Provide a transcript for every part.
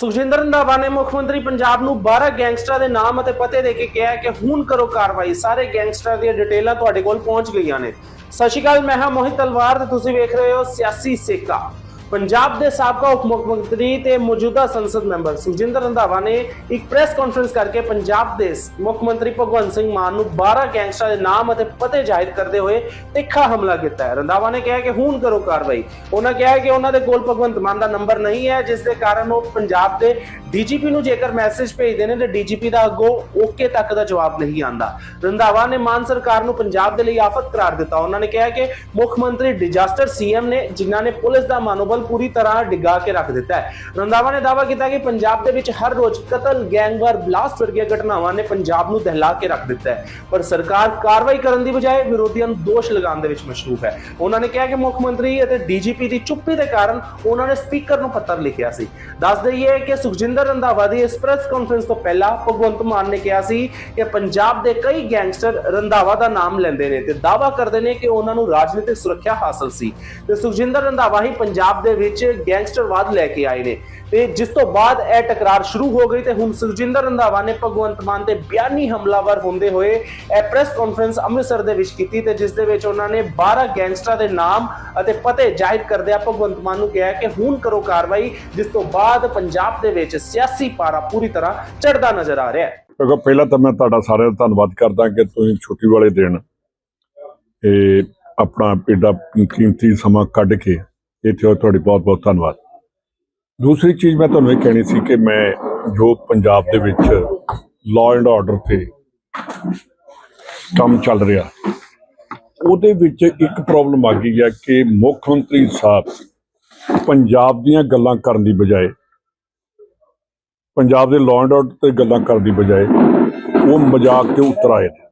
ਸੁਖਜਿੰਦਰ ਰੰਧਾਵਾ ਨੇ ਮੁੱਖ ਮੰਤਰੀ ਪੰਜਾਬ ਨੂੰ 12 ਗੈਂਗਸਟਰਾਂ ਦੇ ਨਾਮ ਅਤੇ ਪਤੇ ਦੇ ਕੇ ਕਿਹਾ ਕਿ ਹੁਣ ਕਰੋ ਕਾਰਵਾਈ। ਸਾਰੇ ਗੈਂਗਸਟਰਾਂ ਦੀਆਂ ਡਿਟੇਲਾਂ ਤੁਹਾਡੇ ਕੋਲ ਪਹੁੰਚ ਗਈਆਂ ਨੇ। ਸਤਿ ਸ਼੍ਰੀ ਅਕਾਲ, ਮੈਂ ਹਾਂ ਮੋਹਿਤ ਤਲਵਾਰ ਤੇ ਤੁਸੀਂ ਵੇਖ ਰਹੇ ਹੋ ਸਿਆਸੀ ਸੇਕਾ। ਪੰਜਾਬ ਦੇ ਸਾਬਕਾ ਉਪ ਮੁੱਖ ਮੰਤਰੀ ਤੇ ਮੌਜੂਦਾ ਸੰਸਦ ਮੈਂਬਰ ਸੁਖਜਿੰਦਰ ਰੰਧਾਵਾ ਨੇ ਇੱਕ ਪ੍ਰੈਸ ਕਾਨਫਰੰਸ ਕਰਕੇ ਪੰਜਾਬ ਦੇ ਮੁੱਖ ਮੰਤਰੀ ਭਗਵੰਤ ਸਿੰਘ ਮਾਨ ਨੂੰ 12 ਗੈਂਗਸਟਰਾਂ ਦੇ ਨਾਮ ਅਤੇ ਪਤੇ ਜ਼ਾਹਿਰ ਕਰਦੇ ਹੋਏ ਤਿੱਖਾ ਹਮਲਾ ਕੀਤਾ ਹੈ। ਰੰਧਾਵਾ ਨੇ ਕਿਹਾ ਕਿ ਹੁਣ ਕਰੋ ਕਾਰਵਾਈ। ਉਹਨਾਂ ਕਿਹਾ ਕਿ ਉਹਨਾਂ ਦੇ ਕੋਲ ਭਗਵੰਤ ਮਾਨ ਦਾ ਨੰਬਰ ਨਹੀਂ ਹੈ, ਜਿਸ ਦੇ ਕਾਰਨ ਉਹ ਪੰਜਾਬ ਦੇ ਡੀਜੀਪੀ ਨੂੰ ਜੇਕਰ ਮੈਸੇਜ ਭੇਜਦੇ ਨੇ, ਤੇ ਡੀਜੀਪੀ ਦਾ ਅੱਗੋਂ ਓਕੇ ਤੱਕ ਦਾ ਜਵਾਬ ਨਹੀਂ ਆਂਦਾ ਰੰਧਾਵਾ ਨੇ ਮਾਨ ਸਰਕਾਰ ਨੂੰ ਪੰਜਾਬ ਦੇ ਲਈ ਆਫਤ ਕਰਾਰ ਦਿੱਤਾ। ਉਹਨਾਂ ਨੇ ਕਿਹਾ ਕਿ ਮੁੱਖ ਮੰਤਰੀ ਡਿਜ਼ਾਸਟਰ ਸੀਐਮ ਨੇ, ਜਿਨ੍ਹਾਂ ਨੇ ਪੁਲਿਸ ਦਾ ਮਨੋਬਲ ਪੂਰੀ ਤਰ੍ਹਾਂ ਡਿੱਗਾ ਕੇ ਰੱਖ ਦਿੱਤਾ ਹੈ। ਰੰਧਾਵਾ ਨੇ ਦਾਅਵਾ ਕੀਤਾ ਕਿ ਪੰਜਾਬ ਦੇ ਵਿੱਚ ਹਰ ਰੋਜ਼ ਕਤਲ, ਗੈਂਗਵਾਰ, ਬਲਾਸਟ ਵਰਗੀਆਂ ਘਟਨਾਵਾਂ ਨੇ ਪੰਜਾਬ ਨੂੰ ਦਹਿਲਾ ਕੇ ਰੱਖ ਦਿੱਤਾ ਹੈ। ਪਰ ਸਰਕਾਰ ਕਾਰਵਾਈ ਕਰਨ ਦੀ ਬਜਾਏ ਵਿਰੋਧੀਆਂ ਨੂੰ ਦੋਸ਼ ਲਗਾਉਣ ਦੇ ਵਿੱਚ ਮਸ਼ਰੂਫ ਹੈ। ਉਹਨਾਂ ਨੇ ਕਿਹਾ ਕਿ ਮੁੱਖ ਮੰਤਰੀ ਅਤੇ ਡੀਜੀਪੀ ਦੀ ਚੁੱਪੀ ਦੇ ਕਾਰਨ ਉਹਨਾਂ ਨੇ ਸਪੀਕਰ ਨੂੰ ਪੱਤਰ ਲਿਖਿਆ ਸੀ। ਦੱਸ ਦਈਏ ਕਿ ਸੁਖਜਿੰਦਰ ਰੰਧਾਵਾ ਦੀ ਇਸ ਪ੍ਰੈਸ ਕਾਨਫਰੰਸ ਤੋਂ ਪਹਿਲਾਂ ਭਗਵੰਤ ਮਾਨ ਨੇ ਕਿਹਾ ਸੀ ਕਿ ਪੰਜਾਬ ਦੇ ਕਈ ਗੈਂਗਸਟਰ ਰੰਧਾਵਾ ਦਾ ਨਾਮ ਲੈਂਦੇ ਨੇ ਤੇ ਦਾਅਵਾ ਕਰਦੇ ਨੇ ਕਿ ਉਹਨਾਂ ਨੂੰ ਰਾਜਨੀਤਿਕ ਸੁਰੱਖਿਆ ਹਾਸਲ ਸੀ। ਤੇ ਸੁਖਜਿੰਦਰ ਰੰਧਾਵਾ ਹੀ ਪੰਜਾਬ ਦੇ ਵਿੱਚ ਗੈਂਗਸਟਰਵਾਦ ਲੈ ਕੇ ਆਏ ਨੇ। ਤੇ ਜਿਸ ਤੋਂ ਬਾਅਦ ਇਹ ਟਕਰਾਰ ਸ਼ੁਰੂ ਹੋ ਗਈ ਤੇ ਹੁਣ ਸੁਖਜਿੰਦਰ ਰੰਧਾਵਾ ਨੇ ਭਗਵੰਤ ਮਾਨ ਤੇ ਬਿਆਨੀ ਹਮਲਾਵਰ ਹੁੰਦੇ ਹੋਏ ਇਹ ਪ੍ਰੈਸ ਕਾਨਫਰੰਸ ਅੰਮ੍ਰਿਤਸਰ ਦੇ ਵਿੱਚ ਕੀਤੀ ਤੇ ਜਿਸ ਦੇ ਵਿੱਚ ਉਹਨਾਂ ਨੇ 12 ਗੈਂਗਸਟਰਾਂ ਦੇ ਨਾਮ ਅਤੇ ਪਤੇ ਜ਼ਾਹਿਰ ਕਰਦਿਆਂ ਭਗਵੰਤ ਮਾਨ ਨੂੰ ਕਿਹਾ ਕਿ ਹੁਣ ਕਰੋ ਕਾਰਵਾਈ, ਜਿਸ ਤੋਂ ਬਾਅਦ ਪੰਜਾਬ ਦੇ ਵਿੱਚ ਸਿਆਸੀ ਪਾਰਾ ਪੂਰੀ ਤਰ੍ਹਾਂ ਚੜਦਾ ਨਜ਼ਰ ਆ ਰਿਹਾ ਹੈ। ਦੇਖੋ, ਪਹਿਲਾਂ ਤਾਂ ਮੈਂ ਤੁਹਾਡਾ ਸਾਰਿਆਂ ਦਾ ਧੰਨਵਾਦ ਕਰਦਾ ਕਿ ਤੁਸੀਂ ਛੁੱਟੀ ਵਾਲੇ ਦਿਨ ਇਹ ਆਪਣਾ ਏਡਾ ਕੀਮਤੀ ਸਮਾਂ ਕੱਢ ਕੇ ਇੱਥੇ ਹੋ ਤੁਹਾਡੀ ਬਹੁਤ ਬਹੁਤ ਧੰਨਵਾਦ। ਦੂਸਰੀ ਚੀਜ਼ ਮੈਂ ਤੁਹਾਨੂੰ ਇਹ ਕਹਿਣੀ ਸੀ ਕਿ ਮੈਂ ਜੋ ਪੰਜਾਬ ਦੇ ਵਿੱਚ ਲਾਅ ਐਂਡ ਆਰਡਰ ਤੇ ਕੰਮ ਚੱਲ ਰਿਹਾ, ਉਹਦੇ ਵਿੱਚ ਇੱਕ ਪ੍ਰੋਬਲਮ ਆ ਗਈ ਹੈ ਕਿ ਮੁੱਖ ਮੰਤਰੀ ਸਾਹਿਬ ਪੰਜਾਬ ਦੀਆਂ ਗੱਲਾਂ ਕਰਨ ਦੀ ਬਜਾਏ, ਪੰਜਾਬ ਦੇ ਲਾਅ ਐਂਡ ਆਰਡਰ ਤੇ ਗੱਲਾਂ ਕਰਨ ਦੀ ਬਜਾਏ, ਉਹ ਮਜ਼ਾਕ ਤੇ ਉਤਰ ਆਏ ਨੇ।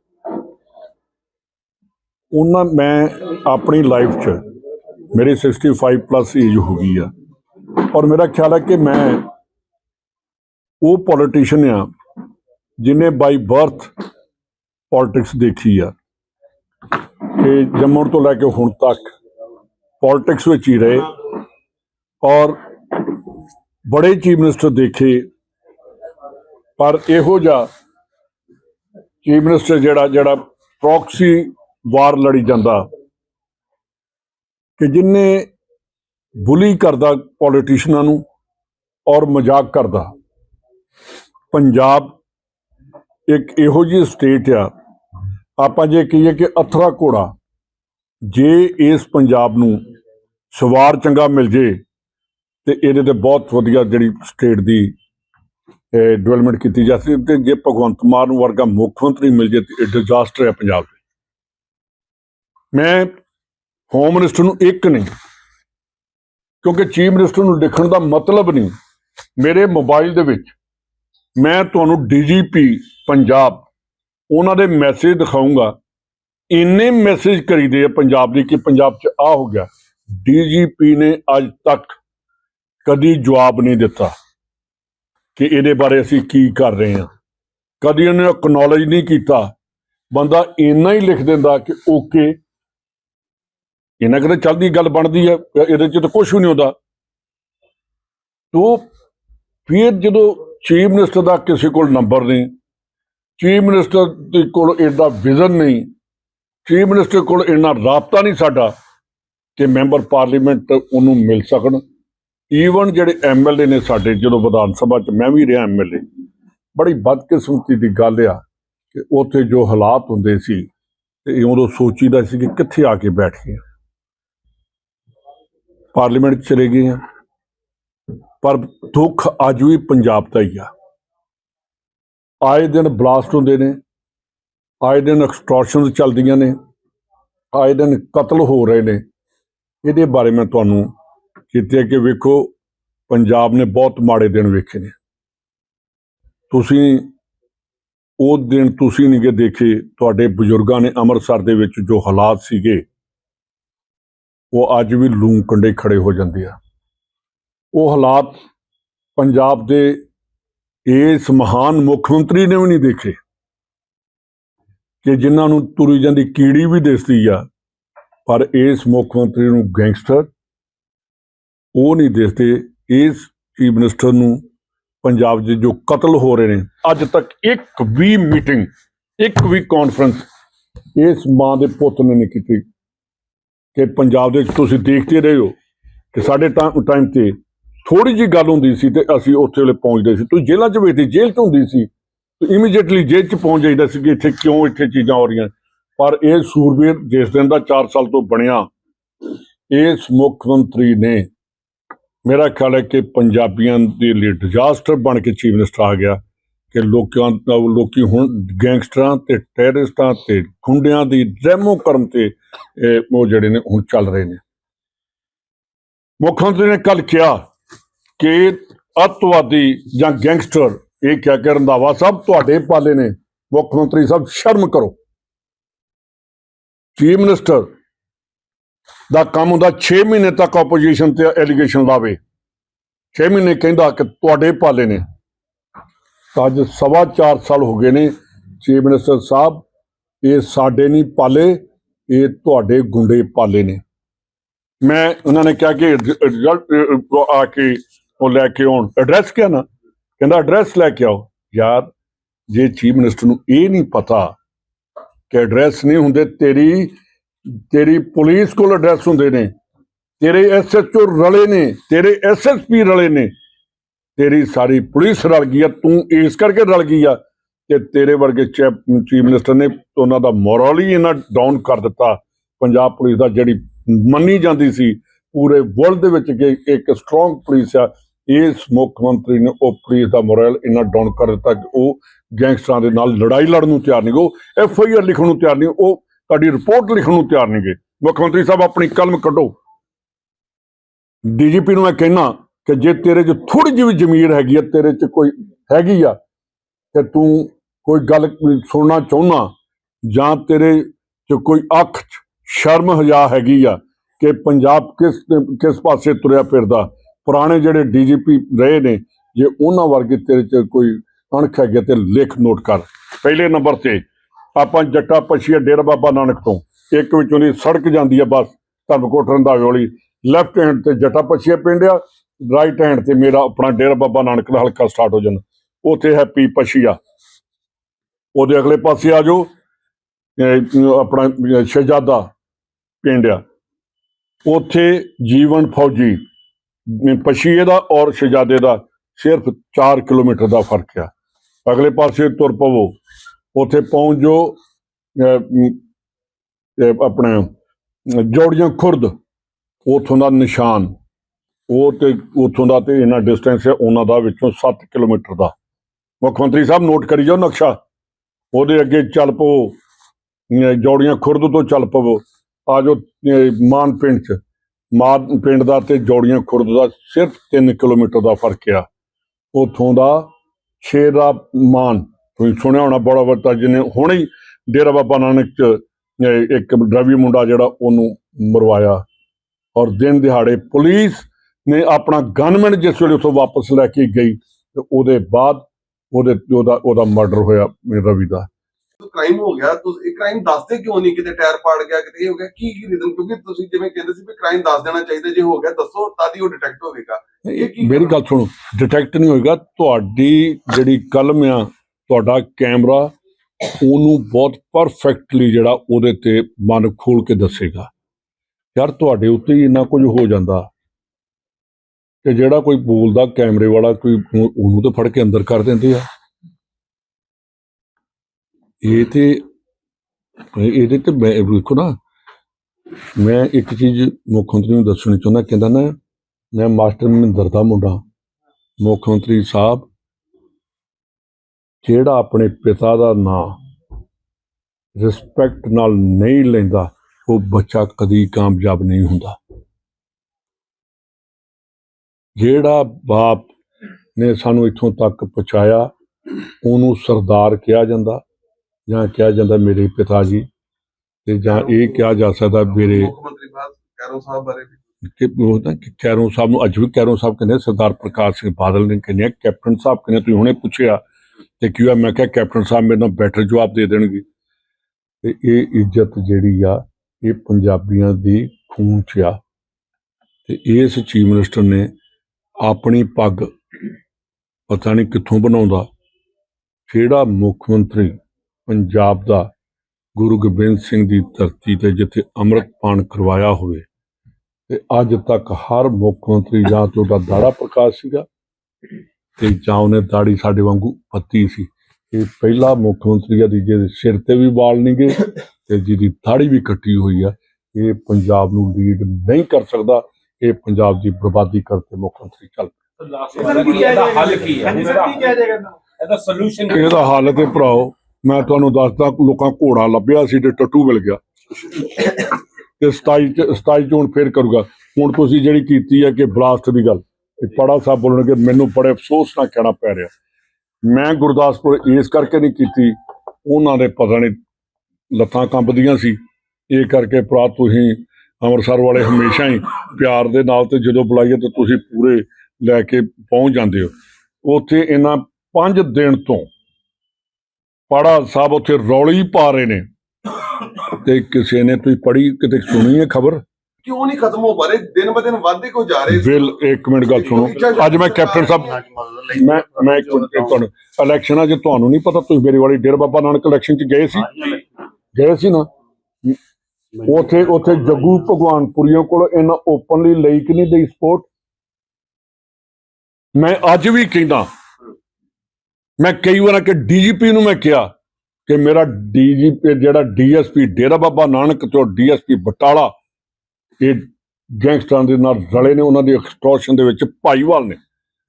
ਉਹਨਾਂ, ਮੈਂ ਆਪਣੀ ਲਾਈਫ 'ਚ ਮੇਰੀ 65 ਪਲੱਸ ਏਜ ਹੋ ਗਈ ਆ। ਔਰ ਮੇਰਾ ਖਿਆਲ ਹੈ ਕਿ ਮੈਂ ਉਹ ਪੋਲੀਟੀਸ਼ੀਅਨ ਆ ਜਿਨੇ ਬਾਈ ਬਰਥ ਪੋਲਿਟਿਕਸ ਦੇਖੀ ਆ। ਕਿ ਜੰਮਣ ਤੋਂ ਲੈ ਕੇ ਹੁਣ ਤੱਕ ਪੋਲਿਟਿਕਸ ਵਿੱਚ ਹੀ ਰਹੇ ਔਰ ਬੜੇ ਚੀਫ ਮਿਨਿਸਟਰ ਦੇਖੇ। ਪਰ ਇਹੋ ਜਿਹਾ ਚੀਫ ਮਿਨਿਸਟਰ ਜਿਹੜਾ ਜਿਹੜਾ ਪ੍ਰੋਕਸੀ ਵਾਰ ਲੜੀ ਜਾਂਦਾ ਕਿ ਜਿਨੇ ਬੁਲੀ ਕਰਦਾ ਪੋਲੀਟੀਸ਼ੀਅਨਾਂ ਨੂੰ ਔਰ ਮਜ਼ਾਕ ਕਰਦਾ। ਪੰਜਾਬ ਇੱਕ ਇਹੋ ਜਿਹੀ ਸਟੇਟ ਆ। ਆਪਾਂ ਜੇ ਕਹੀਏ ਕਿ ਅਥਰਾ ਘੋੜਾ, ਜੇ ਇਸ ਪੰਜਾਬ ਨੂੰ ਸਵਾਰ ਚੰਗਾ ਮਿਲ ਜੇ ਤੇ ਇਹਦੇ ਤੇ ਬਹੁਤ ਵਧੀਆ ਜਿਹੜੀ ਸਟੇਟ ਦੀ ਡਿਵੈਲਪਮੈਂਟ ਕੀਤੀ ਜਾ ਸਕਦੀ ਤੇ ਜੇ ਭਗਵੰਤ ਮਾਨ ਵਰਗਾ ਮੁੱਖ ਮੰਤਰੀ ਮਿਲ ਜੇ ਤੇ ਇਹ ਡਿਜ਼ਾਸਟਰ ਹੈ ਪੰਜਾਬ ਦੇ। ਮੈਂ ਹੋਮ ਮਿਨਿਸਟਰ ਨੂੰ ਇੱਕ ਨਹੀਂ। ਕਿਉਂਕਿ ਚੀਫ ਮਿਨਿਸਟਰ ਨੂੰ ਲਿਖਣ ਦਾ ਮਤਲਬ ਨਹੀਂ। ਮੇਰੇ ਮੋਬਾਈਲ ਦੇ ਵਿੱਚ ਮੈਂ ਤੁਹਾਨੂੰ ਡੀਜੀਪੀ ਪੰਜਾਬ ਉਹਨਾਂ ਦੇ ਮੈਸੇਜ ਦਿਖਾਉਂਗਾ ਇੰਨੇ ਮੈਸੇਜ ਕਰੀਦੇ ਆ ਪੰਜਾਬ ਦੀ ਕਿ ਪੰਜਾਬ 'ਚ ਆ ਹੋ ਗਿਆ। ਡੀਜੀਪੀ ਨੇ ਅੱਜ ਤੱਕ ਕਦੀ ਜਵਾਬ ਨਹੀਂ ਦਿੱਤਾ ਕਿ ਇਹਦੇ ਬਾਰੇ ਅਸੀਂ ਕੀ ਕਰ ਰਹੇ ਹਾਂ। ਕਦੀ ਉਹਨੇ ਅਕਨੋਲਜ ਨਹੀਂ ਕੀਤਾ। ਬੰਦਾ ਇੰਨਾ ਹੀ ਲਿਖ ਦਿੰਦਾ ਕਿ ਓਕੇ ਇਹਨਾਂ ਕਿਤੇ ਚੱਲਦੀ ਗੱਲ ਬਣਦੀ ਹੈ ਇਹਦੇ ਚ ਤਾਂ ਕੁਝ ਵੀ ਨਹੀਂ ਹੁੰਦਾ। ਤੋ ਫਿਰ ਜਦੋਂ ਚੀਫ ਮਿਨਿਸਟਰ ਦਾ ਕਿਸੇ ਕੋਲ ਨੰਬਰ ਨਹੀਂ, ਚੀਫ ਮਿਨਿਸਟਰ ਦੇ ਕੋਲ ਇਹਦਾ ਵਿਜ਼ਨ ਨਹੀਂ, ਚੀਫ ਮਿਨਿਸਟਰ ਕੋਲ ਇੰਨਾ ਰਾਬਤਾ ਨਹੀਂ ਸਾਡਾ ਕਿ ਮੈਂਬਰ ਪਾਰਲੀਮੈਂਟ ਉਹਨੂੰ ਮਿਲ ਸਕਣ। ਈਵਨ ਜਿਹੜੇ ਐਮਐਲਏ ਨੇ ਸਾਡੇ, ਜਦੋਂ ਵਿਧਾਨ ਸਭਾ ਚ ਮੈਂ ਵੀ ਰਿਹਾ ਐਮਐਲਏ ਬੜੀ ਬਦਕਿਸਮਤੀ ਦੀ ਗੱਲ ਆ ਕਿ ਉੱਥੇ ਜੋ ਹਾਲਾਤ ਹੁੰਦੇ ਸੀ, ਤੇ ਉਦੋਂ ਸੋਚੀਦਾ ਸੀ ਕਿ ਕਿੱਥੇ ਆ ਕੇ ਬੈਠ ਗਏ ਪਾਰਲੀਮੈਂਟ ਚਲੇ ਗਏ ਆ। ਪਰ ਦੁੱਖ ਅੱਜ ਵੀ ਪੰਜਾਬ ਦਾ ਹੀ ਆ। ਆਏ ਦਿਨ ਬਲਾਸਟ ਹੁੰਦੇ ਨੇ, ਆਏ ਦਿਨ ਐਕਸਟੋਰਸ਼ਨਸ ਚੱਲਦੀਆਂ ਨੇ, ਆਏ ਦਿਨ ਕਤਲ ਹੋ ਰਹੇ ਨੇ। ਇਹਦੇ ਬਾਰੇ ਮੈਂ ਤੁਹਾਨੂੰ ਕਿਤੇ ਕਿ ਵੇਖੋ, ਪੰਜਾਬ ਨੇ ਬਹੁਤ ਮਾੜੇ ਦਿਨ ਵੇਖੇ ਨੇ। ਤੁਸੀਂ ਉਹ ਦਿਨ ਤੁਸੀਂ ਨਹੀਂ ਗੇ ਦੇਖੇ, ਤੁਹਾਡੇ ਬਜ਼ੁਰਗਾਂ ਨੇ ਅੰਮ੍ਰਿਤਸਰ ਦੇ ਵਿੱਚ ਜੋ ਹਾਲਾਤ ਸੀਗੇ ਉਹ ਅੱਜ ਵੀ ਲੂੰ ਕੰਡੇ ਖੜੇ ਹੋ ਜਾਂਦੇ ਆ। ਉਹ ਹਾਲਾਤ ਪੰਜਾਬ ਦੇ ਇਸ ਮਹਾਨ ਮੁੱਖ ਮੰਤਰੀ ਨੇ ਵੀ ਨਹੀਂ ਦੇਖੇ ਕਿ ਜਿਨ੍ਹਾਂ ਨੂੰ ਤੁਰੀ ਜਾਂਦੀ ਕੀੜੀ ਵੀ ਦਿਸਦੀ ਆ, ਪਰ ਇਸ ਮੁੱਖ ਮੰਤਰੀ ਨੂੰ ਗੈਂਗਸਟਰ ਉਹ ਨਹੀਂ ਦਿਸਦੇ। ਇਸ ਚੀਫ ਮਿਨਿਸਟਰ ਨੂੰ ਪੰਜਾਬ 'ਚ ਜੋ ਕਤਲ ਹੋ ਰਹੇ ਨੇ, ਅੱਜ ਤੱਕ ਇੱਕ ਵੀ ਮੀਟਿੰਗ, ਇੱਕ ਵੀ ਕਾਨਫਰੰਸ ਇਸ ਮਾਂ ਦੇ ਪੁੱਤ ਨੇ ਨਹੀਂ ਕੀਤੀ। ਕਿ ਪੰਜਾਬ ਦੇ ਵਿੱਚ ਤੁਸੀਂ ਦੇਖਦੇ ਰਹੇ ਹੋ ਕਿ ਸਾਡੇ ਟਾਈਮ ਤੇ ਥੋੜੀ ਜੀ ਗੱਲ ਹੁੰਦੀ ਸੀ ਤੇ ਅਸੀਂ ਉੱਥੇ ਵੇਲੇ ਪਹੁੰਚਦੇ ਸੀ। ਤੁਸੀਂ ਜੇਲ੍ਹਾਂ 'ਚ ਵੇਖਦੇ ਜੇਲ੍ਹ 'ਚ ਹੁੰਦੀ ਸੀ। ਤੇ ਇਮੀਡੀਏਟਲੀ ਜੇਲ੍ਹ 'ਚ ਪਹੁੰਚ ਜਾਈਦਾ ਸੀ ਕਿ ਇੱਥੇ ਕਿਉਂ ਇੱਥੇ ਚੀਜ਼ਾਂ ਹੋ ਰਹੀਆਂ। ਪਰ ਇਹ ਸੂਰਬੀਰ ਜਿਸ ਦਿਨ ਦਾ 4 ਸਾਲ ਤੋਂ ਬਣਿਆ, ਇਸ ਮੁੱਖ ਮੰਤਰੀ ਨੇ ਮੇਰਾ ਖਿਆਲ ਹੈ ਕਿ ਪੰਜਾਬੀਆਂ ਦੇ ਲਈ ਡਿਜ਼ਾਸਟਰ ਬਣ ਕੇ ਚੀਫ ਮਿਨਿਸਟਰ ਆ ਗਿਆ। ਕਿ ਲੋਕਾਂ ਲੋਕੀ ਹੁਣ ਗੈਂਗਸਟਰਾਂ ਤੇ ਟੈਰਰਿਸਟਾਂ ਤੇ ਗੁੰਡਿਆਂ ਦੀ ਰਹਿਮੋ ਕਰਮ ਤੇ, ਇਹ ਉਹ ਜਿਹੜੇ ਨੇ ਹੁਣ ਚੱਲ ਰਹੇ ਨੇ। ਮੁੱਖ ਮੰਤਰੀ ਨੇ ਕੱਲ ਕਿਹਾ ਕਿ ਅੱਤਵਾਦੀ ਜਾਂ ਗੈਂਗਸਟਰ, ਇਹ ਕਿਹਾ ਕਿ ਰੰਧਾਵਾ ਸਾਹਿਬ ਤੁਹਾਡੇ ਪਾਲੇ ਨੇ, ਮੁੱਖ ਮੰਤਰੀ ਸਾਹਿਬ ਸ਼ਰਮ ਕਰੋ। ਚੀਫ ਮਿਨਿਸਟਰ ਦਾ ਕੰਮ ਹੁੰਦਾ 6 ਮਹੀਨੇ ਤੱਕ ਆਪੋਜੀਸ਼ਨ ਤੇ ਐਲੀਗੇਸ਼ਨ ਲਾਵੇ। 6 ਮਹੀਨੇ ਕਹਿੰਦਾ ਕਿ ਤੁਹਾਡੇ ਪਾਲੇ ਨੇ। ਅੱਜ ਸਵਾ 4 ਸਾਲ ਹੋ ਗਏ ਨੇ ਚੀਫ ਮਿਨਿਸਟਰ ਸਾਹਿਬ, ਇਹ ਸਾਡੇ ਨਹੀਂ ਪਾਲੇ, ਇਹ ਤੁਹਾਡੇ ਗੁੰਡੇ ਪਾਲੇ ਨੇ। ਮੈਂ ਉਹਨਾਂ ਨੇ ਕਿਹਾ ਕਿ ਰਿਜ਼ਲਟ ਆ ਕੇ ਉਹ ਲੈ ਕੇ ਆਉਣ। ਐਡਰੈਸ ਕਿਹਾ ਨਾ? ਕਹਿੰਦਾ ਐਡਰੈਸ ਲੈ ਕੇ ਆਓ। ਯਾਰ, ਜੇ ਚੀਫ ਮਿਨਿਸਟਰ ਨੂੰ ਇਹ ਨਹੀਂ ਪਤਾ ਕਿ ਐਡਰੈਸ ਨਹੀਂ ਹੁੰਦੇ, ਤੇਰੀ ਤੇਰੀ ਪੁਲਿਸ ਕੋਲ ਐਡਰੈਸ ਹੁੰਦੇ ਨੇ। ਤੇਰੇ ਐਸਐਚਓ ਰਲੇ ਨੇ, ਤੇਰੇ ਐਸਐਸਪੀ ਰਲੇ ਨੇ। ਤੇਰੀ ਸਾਰੀ ਪੁਲਿਸ ਰਲ ਗਈ ਆ, ਤੂੰ ਇਸ ਕਰਕੇ ਰਲ ਗਈ ਆ ਕਿ ਤੇਰੇ ਵਰਗੇ ਚੀਫ ਮਿਨਿਸਟਰ ਨੇ ਉਹਨਾਂ ਦਾ ਮੋਰਲ ਹੀ ਇਹਨਾਂ ਡਾਊਨ ਕਰ ਦਿੱਤਾ। ਪੰਜਾਬ ਪੁਲਿਸ ਦਾ ਜਿਹੜੀ ਮੰਨੀ ਜਾਂਦੀ ਸੀ, ਪੂਰੇ ਵਰਲਡ ਦੇ ਵਿੱਚ ਕਿ ਇੱਕ ਸਟਰੋਂਗ ਪੁਲਿਸ ਆ, ਇਸ ਮੁੱਖ ਮੰਤਰੀ ਨੇ ਉਹ ਪੁਲਿਸ ਦਾ ਮੋਰਲ ਇਹਨਾਂ ਡਾਊਨ ਕਰ ਦਿੱਤਾ ਕਿ ਉਹ ਗੈਂਗਸਟਰਾਂ ਦੇ ਨਾਲ ਲੜਾਈ ਲੜਨ ਨੂੰ ਤਿਆਰ ਨਹੀਂ ਉਹ ਐਫ ਆਈ ਆਰ ਲਿਖਣ ਨੂੰ ਤਿਆਰ ਨਹੀਂ, ਉਹ ਤੁਹਾਡੀ ਰਿਪੋਰਟ ਲਿਖਣ ਨੂੰ ਤਿਆਰ ਨਹੀਂਗੇ ਮੁੱਖ ਮੰਤਰੀ ਸਾਹਿਬ, ਆਪਣੀ ਕਲਮ ਕੱਢੋ। ਡੀਜੀਪੀ ਨੂੰ ਮੈਂ ਕਹਿਣਾ ਕਿ ਜੇ ਤੇਰੇ 'ਚ ਥੋੜੀ ਜਿਹੀ ਵੀ ਜ਼ਮੀਰ ਹੈਗੀ ਆ, ਤੇਰੇ 'ਚ ਕੋਈ ਹੈਗੀ ਆ, ਤੇ ਤੂੰ ਕੋਈ ਗੱਲ ਸੁਣਨਾ ਚਾਹੁੰਨਾ, ਜਾਂ ਤੇਰੇ 'ਚ ਕੋਈ ਅੱਖ ਸ਼ਰਮ ਹਯਾ ਹੈਗੀ ਆ ਕਿ ਪੰਜਾਬ ਕਿਸ ਕਿਸ ਪਾਸੇ ਤੁਰਿਆ ਫਿਰਦਾ? ਪੁਰਾਣੇ ਜਿਹੜੇ ਡੀਜੀਪੀ ਰਹੇ ਨੇ, ਜੇ ਉਹਨਾਂ ਵਰਗੇ ਤੇਰੇ 'ਚ ਕੋਈ ਅਣਖ ਹੈਗੀ ਆ, ਤੇ ਲਿਖ ਨੋਟ ਕਰ। ਪਹਿਲੇ ਨੰਬਰ ਤੇ ਆਪਾਂ ਜੱਟਾ ਪਛੀਆ ਡੇਰਾ ਬਾਬਾ ਨਾਨਕ ਤੋਂ। ਇੱਕ ਵਿੱਚੋਂ ਦੀ ਸੜਕ ਜਾਂਦੀ ਆ ਬਸ, ਧਰਮਕੋਟ ਰੰਧਾਵੇ ਵਾਲੀ। ਲੈਫਟ ਹੈਂਡ ਤੇ ਜੱਟਾ ਪਛੀਆ ਪਿੰਡ ਆ। ਰਾਈਟ ਹੈਂਡ ਤੇ ਮੇਰਾ ਆਪਣਾ ਡੇਰਾ ਬਾਬਾ ਨਾਨਕ ਦਾ ਹਲਕਾ ਸਟਾਰਟ ਹੋ ਜਾਂਦਾ। ਉੱਥੇ ਹੈਪੀ ਪਛੀਆ ਉਹਦੇ ਅਗਲੇ ਪਾਸੇ ਆ ਜਾਓ। ਆਪਣਾ, ਅਹ, ਸ਼ਹਿਜ਼ਾਦਾ ਪਿੰਡ ਆ। ਉੱਥੇ ਜੀਵਨ ਫੌਜੀ ਅਹ ਦਾ ਔਰ ਸ਼ਹਿਜ਼ਾਦੇ ਦਾ ਸਿਰਫ 4 ਕਿਲੋਮੀਟਰ ਦਾ ਫ਼ਰਕ ਆ। ਅਗਲੇ ਪਾਸੇ ਤੁਰ ਪਵੋ। ਉੱਥੇ ਪਹੁੰਚ ਜੋ ਆਪਣੇ ਜੋੜੀਆਂ ਖੁਰਦ, ਉਥੋਂ ਦਾ ਨਿਸ਼ਾਨ। ਉਹ ਤੇ ਉਥੋਂ ਦਾ ਤੇ ਇਹਨਾਂ ਡਿਸਟੈਂਸ ਹੈ, ਉਹਨਾਂ ਦਾ ਵਿੱਚੋਂ 7 ਕਿਲੋਮੀਟਰ ਦਾ। ਮੁੱਖ ਮੰਤਰੀ ਸਾਹਿਬ ਨੋਟ ਕਰੀ ਜਾਓ ਨਕਸ਼ਾ। ਉਹਦੇ ਅੱਗੇ ਚੱਲ ਪਵੋ। ਅਹ ਜੋੜੀਆਂ ਖੁਰਦ ਤੋਂ ਚੱਲ ਪਵੋ। ਆ ਜੋ ਮਾਨ ਪਿੰਡ ਚ। ਮਾਨ ਪਿੰਡ ਦਾ ਤੇ ਜੋੜੀਆਂ ਖੁਰਦ ਦਾ ਸਿਰਫ 3 ਕਿਲੋਮੀਟਰ ਦਾ ਫ਼ਰਕ ਆ। ਉਥੋਂ ਦਾ ਸ਼ੇਰਾ ਮਾਨ। ਤੁਸੀਂ ਸੁਣਿਆ ਹੋਣਾ ਬੜਾ ਵੱਡਾ, ਜਿਹਨੇ ਹੁਣੇ ਹੀ ਡੇਰਾ ਬਾਬਾ ਨਾਨਕ ਚ ਇੱਕ ਡਰਾਵੀ ਮੁੰਡਾ ਜਿਹੜਾ ਉਹਨੂੰ ਮਰਵਾਇਆ। ਔਰ ਦਿਨ ਦਿਹਾੜੇ ਪੁਲਿਸ ਨੇ ਆਪਣਾ ਗਨਮੈਨ ਜਿਸ ਵੇਲੇ ਉੱਥੋਂ ਵਾਪਸ ਲੈ ਕੇ ਗਈ ਤੇ ਉਹਦੇ ਬਾਅਦ ਉਹਦੇ ਉਹਦਾ ਉਹਦਾ ਮਰਡਰ ਹੋਇਆ ਰਵੀ ਦਾ। ਕ੍ਰਾਈਮ ਹੋ ਗਿਆ ਤੁਸੀਂ ਇਹ ਕ੍ਰਾਈਮ ਦੱਸਦੇ ਕਿਉਂ ਨਹੀਂ? ਕਿਤੇ ਟਾਇਰ ਪਾੜ ਗਿਆ ਕਿਤੇ ਇਹ ਹੋ ਗਿਆ ਕੀ ਕੀ ਰੀਜ਼ਨ ਕਿਉਂਕਿ ਤੁਸੀਂ ਜਿਵੇਂ ਕਹਿੰਦੇ ਸੀ ਵੀ ਕ੍ਰਾਈਮ ਦੱਸ ਦੇਣਾ ਚਾਹੀਦਾ ਜੇ ਹੋ ਗਿਆ ਦੱਸੋ ਤਾਂ ਹੀ ਉਹ ਡਿਟੈਕਟ ਹੋਵੇਗਾ। ਇਹ ਕੀ ਮੇਰੀ ਗੱਲ ਸੁਣੋ ਡਿਟੈਕਟ ਨਹੀਂ ਹੋਏਗਾ ਤੁਹਾਡੀ ਜਿਹੜੀ ਕਲਮ ਆ ਤੁਹਾਡਾ ਕੈਮਰਾ ਉਹਨੂੰ ਬਹੁਤ ਪਰਫੈਕਟਲੀ ਜਿਹੜਾ ਉਹਦੇ ਤੇ ਮਨ ਖੋਲ ਕੇ ਦੱਸੇਗਾ। ਯਾਰ ਤੁਹਾਡੇ ਉੱਤੇ ਹੀ ਇੰਨਾ ਕੁਝ ਹੋ ਜਾਂਦਾ। ਕਿ ਜਿਹੜਾ ਕੋਈ ਬੋਲਦਾ ਕੈਮਰੇ ਵਾਲਾ ਕੋਈ ਉਹਨੂੰ ਤਾਂ ਫੜ ਕੇ ਅੰਦਰ ਕਰ ਦਿੰਦੇ ਆ। ਇਹ ਤੇ, ਇਹਦੇ ਤੇ ਮੈਂ ਵੇਖੋ ਨਾ, ਮੈਂ ਇੱਕ ਚੀਜ਼ ਮੁੱਖ ਮੰਤਰੀ ਨੂੰ ਦੱਸਣੀ ਚਾਹੁੰਦਾ, ਕਹਿੰਦਾ ਨਾ, ਮੈਂ ਮਾਸਟਰ ਮਹਿੰਦਰ ਦਾ ਮੁੰਡਾ ਮੁੱਖ ਮੰਤਰੀ ਸਾਹਿਬ, ਜਿਹੜਾ ਆਪਣੇ ਪਿਤਾ ਦਾ ਨਾਂ ਰਿਸਪੈਕਟ ਨਾਲ ਨਹੀਂ ਲੈਂਦਾ, ਉਹ ਬੱਚਾ ਕਦੀ ਕਾਮਯਾਬ ਨਹੀਂ ਹੁੰਦਾ। ਜਿਹੜਾ ਬਾਪ ਨੇ ਸਾਨੂੰ ਇੱਥੋਂ ਤੱਕ ਪਹੁੰਚਾਇਆ ਉਹਨੂੰ ਸਰਦਾਰ ਕਿਹਾ ਜਾਂਦਾ ਜਾਂ ਕਿਹਾ ਜਾਂਦਾ ਮੇਰੇ ਪਿਤਾ ਜੀ ਤੇ ਜਾਂ ਇਹ ਕਿਹਾ ਜਾ ਸਕਦਾ ਮੇਰੇ ਮੁੱਖ ਮੰਤਰੀ ਬਾਦ ਕੈਰੋ ਸਾਹਿਬ ਬਾਰੇ ਵੀ। ਕਿ ਉਹ ਤਾਂ ਕਿ ਕੈਰੋਂ ਸਾਹਿਬ ਨੂੰ ਅੱਜ ਵੀ ਕੈਰੋਂ ਸਾਹਿਬ ਕਹਿੰਦੇ ਸਰਦਾਰ ਪ੍ਰਕਾਸ਼ ਸਿੰਘ ਬਾਦਲ ਨੇ ਕਹਿੰਦੇ ਕੈਪਟਨ ਸਾਹਿਬ ਕਹਿੰਦੇ ਤੁਸੀਂ ਹੁਣੇ ਪੁੱਛਿਆ ਤੇ ਕਿਹਾ ਮੈਂ ਕਿਹਾ ਕੈਪਟਨ ਸਾਹਿਬ ਮੇਰੇ ਨਾਲ ਬੈਟਰ ਜਵਾਬ ਦੇ ਦੇਣਗੇ। ਤੇ ਇਹ ਇੱਜ਼ਤ ਜਿਹੜੀ ਆ ਇਹ ਪੰਜਾਬੀਆਂ ਦੀ ਖੂਨ 'ਚ ਆ। ਤੇ ਇਸ ਚੀਫ ਮਿਨਿਸਟਰ ਨੇ ਆਪਣੀ ਪੱਗ ਪਤਾ ਨਹੀਂ ਕਿੱਥੋਂ ਬਣਾਉਂਦਾ। ਜਿਹੜਾ ਮੁੱਖ ਮੰਤਰੀ ਪੰਜਾਬ ਦਾ ਗੁਰੂ ਗੋਬਿੰਦ ਸਿੰਘ ਦੀ ਧਰਤੀ ਤੇ ਜਿੱਥੇ ਅੰਮ੍ਰਿਤ ਪਾਨ ਕਰਵਾਇਆ ਹੋਵੇ। ਤੇ ਅੱਜ ਤੱਕ ਹਰ ਮੁੱਖ ਮੰਤਰੀ ਜਾਂ ਤੇ ਉਹਦਾ ਦਾੜਾ ਪ੍ਰਕਾਸ਼ ਸੀਗਾ ਤੇ ਜਾਂ ਉਹਨੇ ਦਾੜੀ ਸਾਡੇ ਵਾਂਗੂ ਪੱਤੀ ਸੀ। ਇਹ ਪਹਿਲਾ ਮੁੱਖ ਮੰਤਰੀ ਆ ਦੀ ਜਿਹਦੇ ਸਿਰ ਤੇ ਵੀ ਵਾਲ ਨਹੀਂ ਗਏ ਤੇ ਜਿਹਦੀ ਦਾੜੀ ਵੀ ਕੱਟੀ ਹੋਈ ਆ। ਇਹ ਪੰਜਾਬ ਨੂੰ ਲੀਡ ਨਹੀਂ ਕਰ ਸਕਦਾ। ਇਹ ਪੰਜਾਬ ਦੀ ਬਰਬਾਦੀ ਕਰਕੇ ਮੁੱਖ ਮੰਤਰੀ ਚੱਲ ਇਹਦਾ ਹੱਲ ਕੀ ਹੈ? ਇਹਦਾ ਸੋਲੂਸ਼ਨ ਇਹਦਾ ਹੱਲ ਤੇ ਭਰਾਓ ਮੈਂ ਤੁਹਾਨੂੰ ਦੱਸਦਾ ਲੋਕਾਂ ਘੋੜਾ ਲੱਭਿਆ ਸੀ ਤੇ ਟੱਟੂ ਮਿਲ ਗਿਆ। ਤੇ 27 ਚ 27 ਚ ਫੇਰ ਕਰੂਗਾ। ਹੁਣ ਤੁਸੀਂ ਜਿਹੜੀ ਕੀਤੀ ਹੈ ਕਿ ਬਲਾਸਟ ਦੀ ਗੱਲ ਇਹ ਪੜਾ ਸਾਹਿਬ ਬੋਲਣਗੇ ਮੈਨੂੰ ਬੜੇ ਅਫਸੋਸ ਨਾਲ ਕਹਿਣਾ ਪੈ ਰਿਹਾ। ਮੈਂ ਗੁਰਦਾਸਪੁਰ ਇਸ ਕਰਕੇ ਨਹੀਂ ਕੀਤੀ ਉਹਨਾਂ ਦੇ ਪਤਾ ਨਹੀਂ ਲੱਤਾਂ ਕੰਬਦੀਆਂ ਸੀ। ਇਹ ਕਰਕੇ ਭਰਾ ਤੁਸੀਂ ਅੰਮ੍ਰਿਤਸਰ ਵਾਲੇ ਹਮੇਸ਼ਾ ਹੀ ਪਿਆਰ ਦੇ ਨਾਲ ਤੇ ਜਦੋਂ ਬੁਲਾਈਏ ਤਾਂ ਤੁਸੀਂ ਪੂਰੇ ਲੈ ਕੇ ਪਹੁੰਚ ਜਾਂਦੇ ਹੋ। ਉੱਥੇ ਇਹਨਾਂ 5 ਦਿਨ ਤੋਂ ਪਾੜਾ ਸਾਹਿਬ ਉੱਥੇ ਰੌਲੀ ਪਾ ਰਹੇ ਨੇ। ਤੇ ਕਿਸੇ ਨੇ ਤੁਸੀਂ ਪੜੀ ਕਿਤੇ ਸੁਣੀ ਹੈ ਖਬਰ? ਕਿਉਂ ਨਹੀਂ ਖਤਮ ਹੋ ਪਾ ਰਹੇ? ਦਿਨ ਬ ਦਿਨ ਵੱਧਦੇ ਕੋ ਜਾ ਰਹੇ ਵਿਲ ਇੱਕ ਮਿੰਟ ਗੱਲ ਸੁਣੋ। ਅੱਜ ਮੈਂ ਕੈਪਟਨ ਸਾਹਿਬ ਮੈਂ ਮੈਂ ਇੱਕ ਮਿੰਟ ਇੱਕ ਤੁਹਾਨੂੰ ਇਲੈਕਸ਼ਨਾਂ 'ਚ ਤੁਹਾਨੂੰ ਨਹੀਂ ਪਤਾ ਤੁਸੀਂ ਮੇਰੀ ਵਾਲੀ ਡੇਰ ਬਾਬਾ ਨਾਨਕ ਇਲੈਕਸ਼ਨ 'ਚ ਗਏ ਸੀ। ਗਏ ਸੀ ਨਾ? ਉੱਥੇ ਉੱਥੇ ਜੱਗੂ ਭਗਵਾਨਪੁਰੀਆਂ ਕੋਲ ਇਹਨਾਂ ਓਪਨਲੀ ਲਈ ਕਿ ਨਹੀਂ ਲਈ ਸਪੋਰਟ ਮੈਂ ਅੱਜ ਵੀ ਕਹਿੰਦਾ ਮੈਂ ਕਈ ਵਾਰ ਕਿ ਡੀਜੀਪੀ ਨੂੰ ਮੈਂ ਕਿਹਾ ਕਿ ਮੇਰਾ ਡੀਜੀਪੀ ਜਿਹੜਾ ਡੀਐਸਪੀ ਡੇਰਾ ਬਾਬਾ ਨਾਨਕ ਤੋਂ ਡੀਐਸਪੀ ਬਟਾਲਾ ਇਹ ਗੈਂਗਸਟਰਾਂ ਦੇ ਨਾਲ ਰਲੇ ਨੇ ਉਹਨਾਂ ਦੀ ਐਕਸਟ੍ਰੋਸ਼ਨ ਦੇ ਵਿੱਚ ਭਾਈਵਾਲ ਨੇ।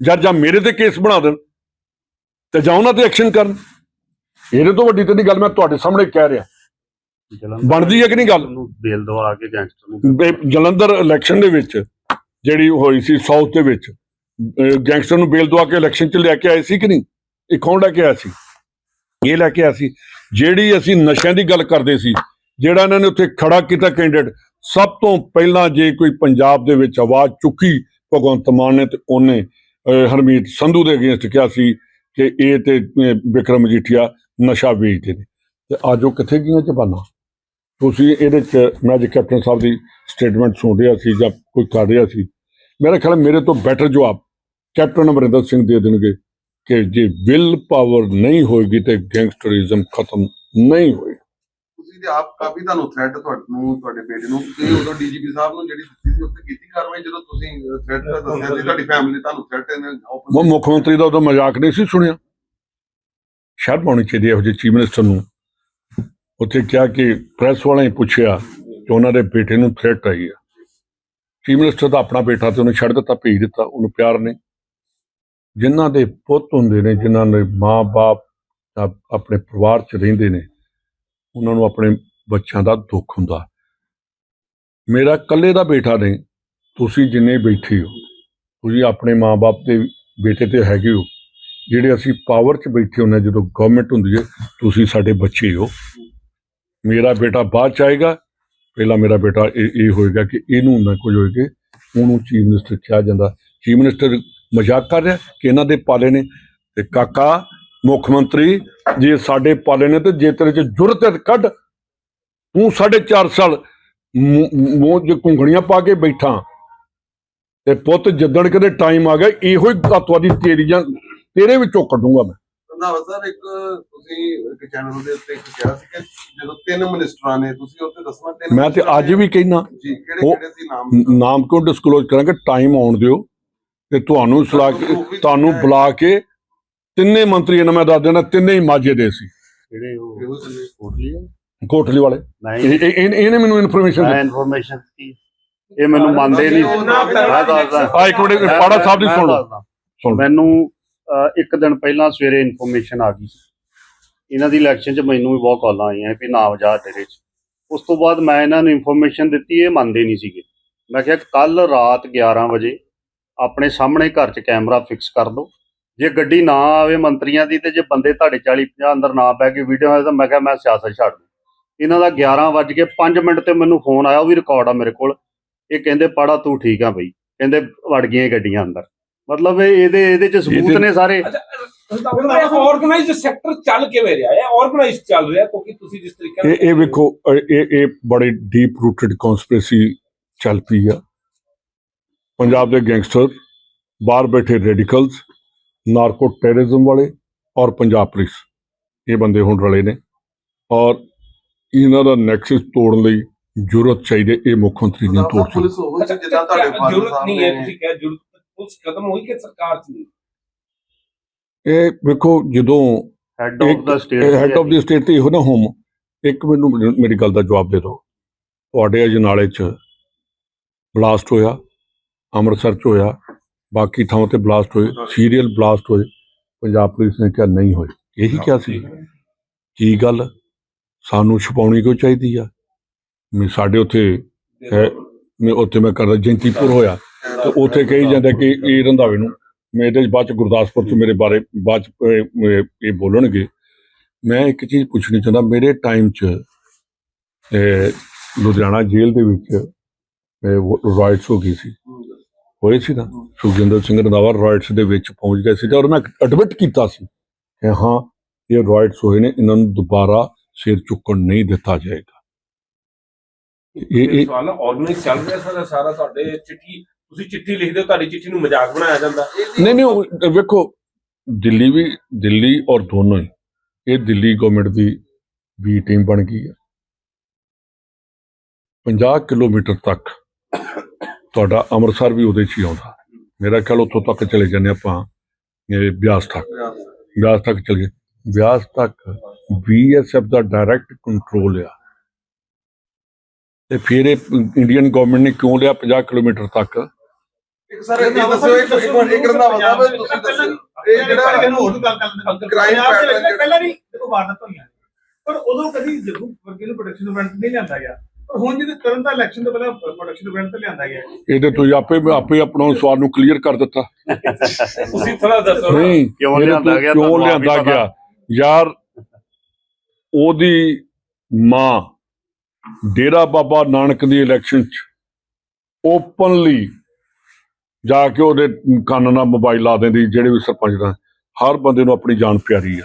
ਜਾਂ ਜਾਂ ਮੇਰੇ ਤੇ ਕੇਸ ਬਣਾ ਦੇਣ ਤੇ ਜਾਂ ਉਹਨਾਂ ਤੇ ਐਕਸ਼ਨ ਕਰਨ। ਇਹਦੇ ਤੋਂ ਵੱਡੀ ਤੇ ਨਹੀਂ ਗੱਲ ਮੈਂ ਤੁਹਾਡੇ ਸਾਹਮਣੇ ਕਹਿ ਰਿਹਾ। ਬਣਦੀ ਹੈ ਕਿ ਨਹੀਂ ਗੱਲ? ਨੂੰ ਬੇਲ ਦਵਾ ਕੇ ਗੈਂਗਸਟਰ ਨੂੰ ਬੇ- ਜਲੰਧਰ ਇਲੈਕਸ਼ਨ ਦੇ ਵਿੱਚ ਜਿਹੜੀ ਹੋਈ ਸੀ ਸਾਊਥ ਦੇ ਵਿੱਚ ਅਹ ਗੈਂਗਸਟਰ ਨੂੰ ਬੇਲ ਦਵਾ ਕੇ ਇਲੈਕਸ਼ਨ ਚ ਲੈ ਕੇ ਆਏ ਸੀ ਕਿ ਨਹੀਂ? ਇਹ ਕੌਣ ਲੈ ਕੇ ਆਇਆ ਸੀ? ਇਹ ਲੈ ਕੇ ਆਇਆ ਸੀ। ਜਿਹੜੀ ਅਸੀਂ ਨਸ਼ਿਆਂ ਦੀ ਗੱਲ ਕਰਦੇ ਸੀ ਜਿਹੜਾ ਇਹਨਾਂ ਨੇ ਉੱਥੇ ਖੜਾ ਕੀਤਾ ਕੈਂਡੀਡੇਟ ਸਭ ਤੋਂ ਪਹਿਲਾਂ ਜੇ ਕੋਈ ਪੰਜਾਬ ਦੇ ਵਿੱਚ ਆਵਾਜ਼ ਚੁੱਕੀ ਭਗਵੰਤ ਮਾਨ ਨੇ ਤੇ ਉਹਨੇ ਅਹ ਹਰਮੀਤ ਸੰਧੂ ਦੇ ਅਗੇਂਸਟ ਕਿਹਾ ਸੀ ਕਿ ਇਹ ਤੇ ਅਹ ਵਿਕਰਮ ਮਜੀਠੀਆ ਨਸ਼ਾ ਵੇਚਦੇ ਨੇ। ਤੇ ਅੱਜ ਉਹ ਕਿੱਥੇ ਗਈਆਂ ਜ਼ਬਾਨਾਂ ਤੁਸੀਂ ਇਹਦੇ ਚ ਮੈਂ ਅੱਜ ਕੈਪਟਨ ਸਾਹਿਬ ਦੀ ਸਟੇਟਮੈਂਟ ਸੁਣ ਰਿਹਾ ਸੀ ਜਾਂ ਕੋਈ ਕਰ ਰਿਹਾ ਸੀ। ਮੇਰਾ ਖਿਆਲ ਮੇਰੇ ਤੋਂ ਬੈਟਰ ਜਵਾਬ ਕੈਪਟਨ ਅਮਰਿੰਦਰ ਸਿੰਘ ਦੇ ਦੇਣਗੇ ਕਿ ਜੇ ਵਿਲ ਪਾਵਰ ਨਹੀਂ ਹੋਏਗੀ ਤੇ ਗੈਂਗਸਟਰਿਜ਼ਮ ਖਤਮ ਨਹੀਂ ਹੋਏਗਾ। ਤੁਸੀਂ ਤੇ ਆਪ ਕਾਫੀ ਤੁਹਾਨੂੰ ਥ੍ਰੈਟ ਤੁਹਾਨੂੰ ਤੁਹਾਡੇ ਬੇਟੇ ਨੂੰ ਤੁਸੀਂ ਉਦੋਂ ਡੀਜੀਪੀ ਸਾਹਿਬ ਨੂੰ ਜਿਹੜੀ ਦਿੱਤੀ ਸੀ ਉੱਤੇ ਕੀਤੀ ਕਾਰਵਾਈ ਜਦੋਂ ਤੁਸੀਂ ਥ੍ਰੈਟ ਦਾ ਦੱਸਿਆ ਸੀ ਤੁਹਾਡੀ ਫੈਮਿਲੀ ਤੁਹਾਨੂੰ ਥ੍ਰੈਟ ਨੇ ਉਹ ਮੁੱਖ ਮੰਤਰੀ ਦਾ ਉਦੋਂ ਮਜ਼ਾਕ ਨਹੀਂ ਸੀ ਸੁਣਿਆ? ਸ਼ਰਮ ਆਉਣੀ ਚਾਹੀਦੀ ਹੈ ਇਹੋ ਜਿਹੇ ਚੀਫ ਮਿਨਿਸਟਰ ਨੂੰ ਉੱਥੇ ਕਿਹਾ ਕਿ ਪ੍ਰੈਸ ਵਾਲਿਆਂ ਨੇ ਪੁੱਛਿਆ ਕਿ ਉਹਨਾਂ ਦੇ ਬੇਟੇ ਨੂੰ ਥ੍ਰੈਟ ਆਈ ਹੈ ਚੀਫ ਮਿਨਿਸਟਰ ਦਾ ਆਪਣਾ ਬੇਟਾ ਤੇ ਉਹਨੇ ਛੱਡ ਦਿੱਤਾ ਭੇਜ ਦਿੱਤਾ, ਉਹਨੂੰ ਪਿਆਰ ਨੇ। ਜਿਨ੍ਹਾਂ ਦੇ ਪੁੱਤ ਹੁੰਦੇ ਨੇ, ਜਿਨ੍ਹਾਂ ਦੇ ਮਾਂ-ਬਾਪ ਆਪਣੇ ਪਰਿਵਾਰ 'ਚ ਰਹਿੰਦੇ ਨੇ, ਉਹਨਾਂ ਨੂੰ ਆਪਣੇ ਬੱਚਿਆਂ ਦਾ ਦੁੱਖ ਹੁੰਦਾ। ਮੇਰਾ ਇਕੱਲੇ ਦਾ ਬੇਟਾ ਨਹੀਂ, ਤੁਸੀਂ ਜਿੰਨੇ ਬੈਠੇ ਹੋ, ਤੁਸੀਂ ਆਪਣੇ ਮਾਪੇ ਦੇ ਬੇਟੇ ਤੇ ਹੈਗੇ ਹੋ। ਜਿਹੜੇ ਅਸੀਂ ਪਾਵਰ 'ਚ ਬੈਠੇ ਹੁੰਦੇ ਹਾਂ, ਜਦੋਂ ਗਵਰਨਮੈਂਟ ਹੁੰਦੀ ਹੈ, ਤੁਸੀਂ ਸਾਡੇ ਬੱਚੇ ਹੋ। ਮੇਰਾ ਬੇਟਾ ਬਾਅਦ 'ਚ ਆਏਗਾ, ਪਹਿਲਾਂ ਮੇਰਾ ਬੇਟਾ ਇਹ ਇਹ ਹੋਏਗਾ ਕਿ ਇਹਨੂੰ ਨਾ ਕੁਝ ਹੋਏਗਾ ਉਹਨੂੰ ਚੀਫ ਮਿਨਿਸਟਰ ਕਿਹਾ ਜਾਂਦਾ। ਚੀਫ ਮਿਨਿਸਟਰ ਮਜ਼ਾਕ ਕਰ ਰਿਹਾ ਕਿ ਇਹਨਾਂ ਦੇ ਪਾਲੇ ਨੇ। ਤੇ ਕਾਕਾ, ਮੁੱਖ ਮੰਤਰੀ, ਜੇ ਸਾਡੇ ਪਾਲੇ ਨੇ ਤੇ ਜੇ ਤੇਰੇ 'ਚ ਜੁਰਤ ਕੱਢ। ਤੂੰ ਸਾਢੇ ਚਾਰ ਸਾਲ ਮੂੰਹ ਜੇ ਘੁੰਗਣੀਆਂ ਪਾ ਕੇ ਬੈਠਾ। ਤੇ ਪੁੱਤ ਜਿੱਦਣ ਕਦੇ ਟਾਈਮ ਆ ਗਿਆ, ਇਹੋ ਹੀ ਤੁਹਾਡੀ ਤੇਰੀਆਂ, ਤੇਰੇ ਵਿੱਚੋਂ ਕੱਢੂੰਗਾ ਮੈਂ। ਰੰਧਾਵਾ ਸਾਹਿਬ ਇੱਕ ਤੁਸੀਂ ਇੱਕ ਚੈਨਲ ਦੇ ਉੱਤੇ ਇੱਕ ਕਿਹਾ ਸੀ ਕਿ ਜਦੋਂ ਤਿੰਨ ਮਿਨਿਸਟਰਾਂ ਨੇ ਤੁਸੀਂ ਉੱਤੇ ਦੱਸਣਾ ਤਿੰਨ ਮੈਂ ਤੇ ਅੱਜ ਵੀ ਕਹਿਣਾ ਜੀ ਕਿਹੜੇ ਉਹ- ਕਿਹੜੇ ਸੀ ਨਾਮ ਨਾਮ ਕਿਉਂ ਡਿਸਕਲੋਜ਼ ਕਰਾਂਗੇ? ਟਾਈਮ ਆਉਣ ਦਿਓ। ਤੇ ਤੁਹਾਨੂੰ ਸਲਾਹ ਕੇ ਤੁਹਾਨੂੰ ਬੁਲਾ ਕੇ ਤਿੰਨੇ ਮੰਤਰੀ ਇਹਨਾਂ ਮੈਂ ਦੱਸ ਦੇਣਾ ਤਿੰਨੇ ਹੀ ਮਾਝੇ ਦੇ ਸੀ। ਜਿਹੜੇ ਉਹ? ਇਹੋ ਸੀ? ਕੋਟਲੀ ਆ ਕੋਟਲੀ ਵਾਲੇ। ਮੈਂ ਇਹ- ਇਹ- ਇਹ- ਇਹਨੇ ਮੈਨੂੰ ਇਨਫੋਰਮੇਸ਼ਨ ਮੈਂ ਇਨਫੋਰਮੇਸ਼ਨ ਦਿੱਤੀ। ਇਹ ਮੈਨੂੰ ਮੰਨਦੇ ਨਹੀਂ। ਸੀ ਮੈਂ ਦੱਸਦਾ। ਆ ਇੱਕ ਮਿੰਟ ਪਾੜਾ ਸਾਹਿਬ ਦੀ ਸੁਣ ਲਓ। ਦੱਸਦਾ। ਸੁਣ ਲਓ। ਮੈਨੂੰ ਇੱਕ ਦਿਨ ਪਹਿਲਾਂ ਸਵੇਰੇ ਇਨਫੋਰਮੇਸ਼ਨ ਆ ਗਈ। ਇਹਨਾਂ ਦੀ ਇਲੈਕਸ਼ਨ 'ਚ ਮੈਨੂੰ ਵੀ ਬਹੁਤ ਕਾਲਾਂ ਆਈਆਂ ਵੀ ਨਾ ਵਜਾ ਤੇਰੇ 'ਚ ਉਸ ਤੋਂ ਬਾਅਦ ਮੈਂ ਇਹਨਾਂ ਨੂੰ ਇਨਫੋਰਮੇਸ਼ਨ ਦਿੱਤੀ, ਇਹ ਮੰਨਦੇ ਨਹੀਂ ਸੀਗੇ। ਮੈਂ ਕਿਹਾ ਕੱਲ ਰਾਤ 11 ਵਜੇ ਆਪਣੇ ਸਾਹਮਣੇ ਘਰ 'ਚ ਕੈਮਰਾ ਫਿਕਸ ਕਰ ਦਿਓ। ਜੇ ਗੱਡੀ ਨਾ ਆਵੇ ਮੰਤਰੀਆਂ ਦੀ ਤੇ ਜੇ ਬੰਦੇ ਤੁਹਾਡੇ 40 50 ਅੰਦਰ ਨਾ ਬਹਿ ਕੇ ਵੀਡੀਓ ਆਏ ਤਾਂ ਮੈਂ ਕਿਹਾ ਮੈਂ ਸਿਆਸਤ ਛੱਡ ਦੂੰ ਇਹਨਾਂ ਦਾ 11 ਵੱਜ ਕੇ 5 ਮਿੰਟ ਤੇ ਮੈਨੂੰ ਫੋਨ ਆਇਆ, ਉਹ ਵੀ ਰਿਕਾਰਡ ਆ ਮੇਰੇ ਕੋਲ। ਇਹ ਕਹਿੰਦੇ ਪੜਾ ਤੂੰ ਠੀਕ ਆ ਬਈ। ਕਹਿੰਦੇ, ਵੜ ਗਈਆਂ ਗੱਡੀਆਂ ਅੰਦਰ। ਮਤਲਬ ਇਹ ਇਹਦੇ ਇਹਦੇ ਚ ਸਬੂਤ ਇਹਦੇ- ਨੇ ਸਾਰੇ। ਆਰਗੇਨਾਈਜ਼ਡ ਸੈਕਟਰ ਚੱਲ ਕਿਵੇਂ ਰਿਹਾ? ਹੈ ਆਰਗੇਨਾਈਜ਼ਡ ਚੱਲ ਰਿਹਾ ਕਿਉਂਕਿ ਤੁਸੀਂ ਜਿਸ ਤਰੀਕੇ ਇਹ ਇਹ ਵੇਖੋ ਇਹ ਇਹ- ਇਹ ਬੜੇ ਡੀਪ ਰੂਟਡ ਕਨਸਪੀਰੇਸੀ ਚੱਲ ਪਈ ਆ। ਪੰਜਾਬ ਦੇ ਗੈਂਗਸਟਰ ਬਾਹਰ ਬੈਠੇ ਰੈਡੀਕਲਸ ਨਾਰਕੋ ਟੈਰਰਿਜ਼ਮ ਵਾਲੇ ਔਰ ਪੰਜਾਬ ਪੁਲਿਸ। ਇਹ ਬੰਦੇ ਹੁਣ ਰਲੇ ਨੇ। ਔਰ ਇਹਨਾਂ ਦਾ ਨੈਕਸਸ ਤੋੜਨ ਲਈ ਜ਼ਰੂਰਤ ਚਾਹੀਦੀ ਇਹ ਮੁੱਖ ਮੰਤਰੀ ਨੇ ਤੋੜ ਸਕਦਾ ਪੁਲਿਸ ਉਹ ਸੀ ਜਿੱਦਾਂ ਤੁਹਾਡੇ ਫਾਦਰ ਜ਼ਰੂਰਤ ਸਾਹਿਬ ਨਹੀਂ ਹੈ ਨੇ ਤੁਸੀਂ ਕਿਹਾ ਜ਼ਰੂਰਤ ਪੁਲਿਸ ਖਤਮ ਹੋਈ ਕਿ ਸਰਕਾਰ ਚ ਨਹੀਂ? ਇਹ ਵੇਖੋ ਜਦੋਂ ਹੈਡ ਆਫ ਦਾ ਸਟੇਟ ਹੈਡ ਆਫ ਦੀ ਸਟੇਟ ਤੇ ਇਹੋ ਨਾ ਹੋਮ ਇੱਕ ਮੈਨੂੰ ਮੇਰੀ ਗੱਲ ਦਾ ਜਵਾਬ ਦੇ ਦਿਓ। ਤੁਹਾਡੇ ਅਜਨਾਲੇ ਚ ਬਲਾਸਟ ਹੋਇਆ ਅੰਮ੍ਰਿਤਸਰ ਚ ਹੋਇਆ ਬਾਕੀ ਥਾਵਾਂ ਤੇ ਬਲਾਸਟ ਹੋਏ ਸੀਰੀਅਲ ਬਲਾਸਟ ਹੋਏ ਪੰਜਾਬ ਪੁਲਿਸ ਨੇ ਕਿਹਾ ਨਹੀਂ ਹੋਏ। ਇਹੀ ਕਿਹਾ ਸੀ। ਕੀ ਗੱਲ? ਸਾਨੂੰ ਛਪਾਉਣੀ ਕਿਉਂ ਚਾਹੀਦੀ ਆ? ਮੈਂ ਸਾਡੇ ਉੱਥੇ ਹੈ ਮੈਂ ਉੱਥੇ ਮੈਂ ਕਰਦਾ ਜੈਂਤੀਪੁਰ ਹੋਇਆ। ਤੇ ਉੱਥੇ ਕਹੀ ਜਾਂਦਾ ਕਿ ਇਹ ਰੰਧਾਵੇ ਨੂੰ, ਮੈਂ ਬਾਅਦ ਚ ਗੁਰਦਾਸਪੁਰ ਚ ਮੇਰੇ ਬਾਰੇ ਬਾਅਦ ਚ, ਇਹ- ਬੋਲਣਗੇ। ਮੈਂ ਇੱਕ ਚੀਜ਼ ਪੁੱਛਣੀ ਚਾਹੁੰਦਾ, ਮੇਰੇ ਟਾਈਮ 'ਚ ਲੁਧਿਆਣਾ ਜੇਲ੍ਹ ਦੇ ਵਿੱਚ ਰਾਈਟਸ ਹੋ ਗਈ ਸੀ। ਹੋਏ ਸੀ ਨਾ? ਸੁਖਜਿੰਦਰ ਸਿੰਘ ਰੰਧਾਵਾ ਰਾਈਟਸ ਦੇ ਵਿੱਚ ਪਹੁੰਚ ਗਏ ਸੀ ਤੇ ਔਰ ਮੈਂ ਐਡਮਿਟ ਕੀਤਾ ਸੀ ਕਿ ਹਾਂ, ਇਹ ਰਾਈਟਸ ਹੋਏ ਨੇ, ਇਹਨਾਂ ਨੂੰ ਦੁਬਾਰਾ ਸਿਰ ਚੁੱਕਣ ਨਹੀਂ ਦਿੱਤਾ ਜਾਏਗਾ। ਇਹ- ਸਵਾਲ ਆਰਗੇਨਾਈਜ਼ ਚੱਲ ਰਿਹਾ ਸਾਰਾ ਸਾਰਾ ਤੁਹਾਡੇ ਚਿੱਠੀ ਤੁਸੀਂ ਚਿੱਠੀ ਲਿਖਦੇ ਹੋ, ਤੁਹਾਡੀ ਚਿੱਠੀ ਨੂੰ ਮਜ਼ਾਕ ਬਣਾਇਆ ਜਾਂਦਾ। ਨਹੀਂ ਨਹੀਂ, ਉਹ ਵੇਖੋ, ਦਿੱਲੀ ਵੀ, ਦਿੱਲੀ ਔਰ ਦੋਨੋਂ ਹੀ, ਇਹ ਦਿੱਲੀ ਗਵਰਨਮੈਂਟ ਦੀ ਵੀ ਟੀਮ ਬਣ ਗਈ ਹੈ। 50 ਕਿਲੋਮੀਟਰ ਤੱਕ ਤੁਹਾਡਾ ਅੰਮ੍ਰਿਤਸਰ ਵੀ ਉਹਦੇ 'ਚ ਹੀ ਆਉਂਦਾ। ਮੇਰਾ ਖਿਆਲ ਉੱਥੋਂ ਤੱਕ ਚਲੇ ਜਾਂਦੇ ਆਪਾਂ, ਇਹ ਬਿਆਸ ਤੱਕ। ਬਿਆਸ ਤੱਕ ਚਲੇ ਗਏ। ਬਿਆਸ ਤੱਕ ਬੀਐਸਐਫ ਦਾ ਡਾਇਰੈਕਟ ਕੰਟਰੋਲ ਆ। ਤੇ ਫਿਰ ਇਹ ਇੰਡੀਅਨ ਗਵਰਨਮੈਂਟ ਨੇ ਕਿਉਂ ਲਿਆ 50 ਕਿਲੋਮੀਟਰ ਤੱਕ? ਇੱਕ ਸਰ ਇਹ ਦੱਸੋ ਇੱਕ ਇੱਕ ਮਿੰਟ ਇੱਕ ਰੰਧਾਵਾ ਸਾਹਿਬ ਤੁਸੀਂ ਦੱਸੋ ਇਹ ਜਿਹੜਾ ਹੋਰ ਗੱਲ ਕਰ Crime pattern ਜਿਹੜਾ- ਪਹਿਲਾਂ ਨਹੀਂ ਦੇਖੋ ਵਾਰਦਾਤ ਹੋਈਆਂ ਪਰ ਉਦੋਂ ਕਦੀ ਜਦੋਂ ਵਰਗੇ ਨੂੰ ਪ੍ਰੋਟੈਕਸ਼ਨ ਇਵੈਂਟ ਨਹੀਂ ਲਿਆਂਦਾ ਗਿਆ। ਪਰ ਹੁਣ ਜਿਹਦੇ ਕਰਨ ਦਾ ਇਲੈਕਸ਼ਨ ਤੋਂ ਪਹਿਲਾਂ ਪ੍ਰੋਟੈਕਸ਼ਨ ਇਵੈਂਟ ਤੇ ਲਿਆਂਦਾ ਗਿਆ। ਇਹਦੇ ਤੁਸੀਂ ਆਪੇ ਆਪੇ ਆਪਣਾ ਸਵਾਲ ਨੂੰ ਕਲੀਅਰ ਕਰ ਦਿੱਤਾ। ਤੁਸੀਂ ਥੋੜਾ ਦੱਸੋ ਨਾ। ਨਹੀਂ ਕਿਉਂ ਇਹਦੇ ਲਿਆਂਦਾ ਤੋਂ ਗਿਆ ਕਿਉਂ ਤੁਹਾਨੂੰ ਆਪ ਹੀ ਲਿਆਂਦਾ ਪਤਾ। ਗਿਆ? ਯਾਰ ਉਹਦੀ ਮਾਂ ਡੇਰਾ ਬਾਬਾ ਨਾਨਕ ਦੀ ਇਲੈਕਸ਼ਨ ਚ ਓਪਨਲੀ ਜਾ ਕੇ ਉਹਦੇ ਕੰਨ ਨਾਲ ਮੋਬਾਈਲ ਲਾ ਦਿੰਦੀ, ਜਿਹੜੇ ਵੀ ਸਰਪੰਚ ਦਾ। ਹਰ ਬੰਦੇ ਨੂੰ ਆਪਣੀ ਜਾਨ ਪਿਆਰੀ ਆ।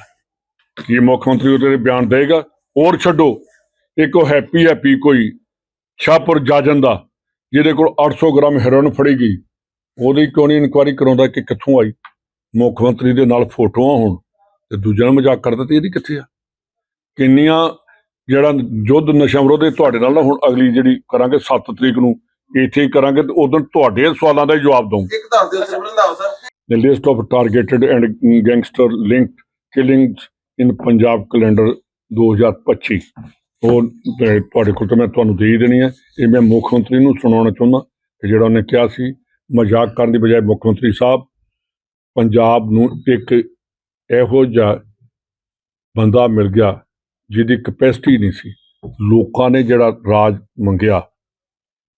ਕੀ ਮੁੱਖ ਮੰਤਰੀ ਉਹਦੇ ਬਿਆਨ ਦੇਗਾ? ਹੋਰ ਛੱਡੋ। ਇੱਕ ਉਹ ਹੈਪੀ ਹੈਪੀ ਕੋਈ ਸ਼ਾਹਪੁਰ ਜਾਜਨ ਦਾ, ਜਿਹਦੇ ਕੋਲ 800 ਗ੍ਰਾਮ ਹੈਰੋਇਨ ਫੜੀ ਗਈ। ਉਹਦੀ ਕਿਉਂ ਨਹੀਂ ਇਨਕੁਆਇਰੀ ਕਰਾਉਂਦਾ ਕਿ ਕਿੱਥੋਂ ਆਈ? ਮੁੱਖ ਮੰਤਰੀ ਦੇ ਨਾਲ ਫੋਟੋਆਂ ਹੋਣ ਤੇ ਦੂਜਿਆਂ ਨੂੰ ਮਜ਼ਾਕ ਕਰਦਾ ਤੇ ਇਹਦੀ ਕਿੱਥੇ ਆ? ਕਿੰਨੀਆਂ ਜਿਹੜਾ ਯੁੱਧ ਨਸ਼ਾ ਵਿਰੋਧੀ ਤੁਹਾਡੇ ਨਾਲ ਨਾ ਹੁਣ ਅਗਲੀ ਜਿਹੜੀ ਕਰਾਂਗੇ 7 ਤਰੀਕ ਨੂੰ ਇੱਥੇ ਕਰਾਂਗੇ ਤੇ ਉਦੋਂ ਤੁਹਾਡੇ ਸਵਾਲਾਂ ਦਾ ਜਵਾਬ ਦਊਂਗਾ ਇੱਕ ਦੱਸ ਦਿਓ sir Randhawa sahib the list of targeted and gangster linked killings in Punjab calendar 2025 ਉਹ ਤੇ ਤੁਹਾਡੇ ਕੋਲ ਤਾਂ ਮੈਂ ਤੁਹਾਨੂੰ ਦੇ ਹੀ ਦੇਣੀ ਹੈ ਇਹ ਮੈਂ ਮੁੱਖ ਮੰਤਰੀ ਨੂੰ ਸੁਣਾਉਣਾ ਚਾਹੁੰਦਾ ਕਿ ਜਿਹੜਾ ਉਹਨੇ ਕਿਹਾ ਸੀ ਮਜ਼ਾਕ ਕਰਨ ਦੀ ਬਜਾਏ ਮੁੱਖ ਮੰਤਰੀ ਸਾਹਿਬ ਪੰਜਾਬ ਨੂੰ ਇੱਕ ਇਹੋ ਜਿਹਾ ਬੰਦਾ ਮਿਲ ਗਿਆ ਜਿਹਦੀ ਕਪੈਸਿਟੀ ਨਹੀਂ ਸੀ। ਲੋਕਾਂ ਨੇ ਜਿਹੜਾ ਰਾਜ ਮੰਗਿਆ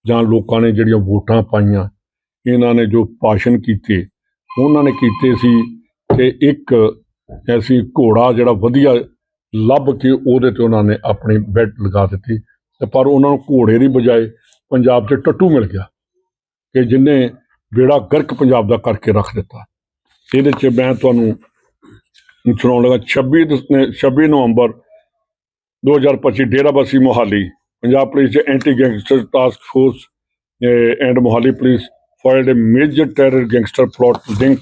ਜਾਂ ਲੋਕਾਂ ਨੇ ਜਿਹੜੀਆਂ ਵੋਟਾਂ ਪਾਈਆਂ, ਇਹਨਾਂ ਨੇ ਜੋ ਭਾਸ਼ਣ ਕੀਤੇ, ਉਹਨਾਂ ਨੇ ਕੀਤੇ ਸੀ ਕਿ ਇੱਕ ਐਸੀ ਘੋੜਾ ਜਿਹੜਾ ਵਧੀਆ ਲੱਭ ਕੇ ਉਹਦੇ ਤੇ ਉਹਨਾਂ ਨੇ ਆਪਣੀ ਬੈਟ ਲਗਾ ਦਿੱਤੀ ਤੇ ਪਰ ਉਹਨਾਂ ਨੂੰ ਘੋੜੇ ਦੀ ਬਜਾਏ ਪੰਜਾਬ 'ਚ ਟੱਟੂ ਮਿਲ ਗਿਆ ਕਿ ਜਿਨੇ ਬੇੜਾ ਗਰਕ ਪੰਜਾਬ ਦਾ ਕਰਕੇ ਰੱਖ ਦਿੱਤਾ। ਇਹਦੇ 'ਚ ਮੈਂ ਤੁਹਾਨੂੰ ਸੁਣਾਉਣ ਲੱਗਾ 26 ਦਸ- ਨੇ 26 ਨਵੰਬਰ 2025 ਡੇਰਾਬੱਸੀ ਮੋਹਾਲੀ ਪੰਜਾਬ ਪੁਲਿਸ ਦੇ anti gangster task force and Mohali police foiled a major terror gangster plot link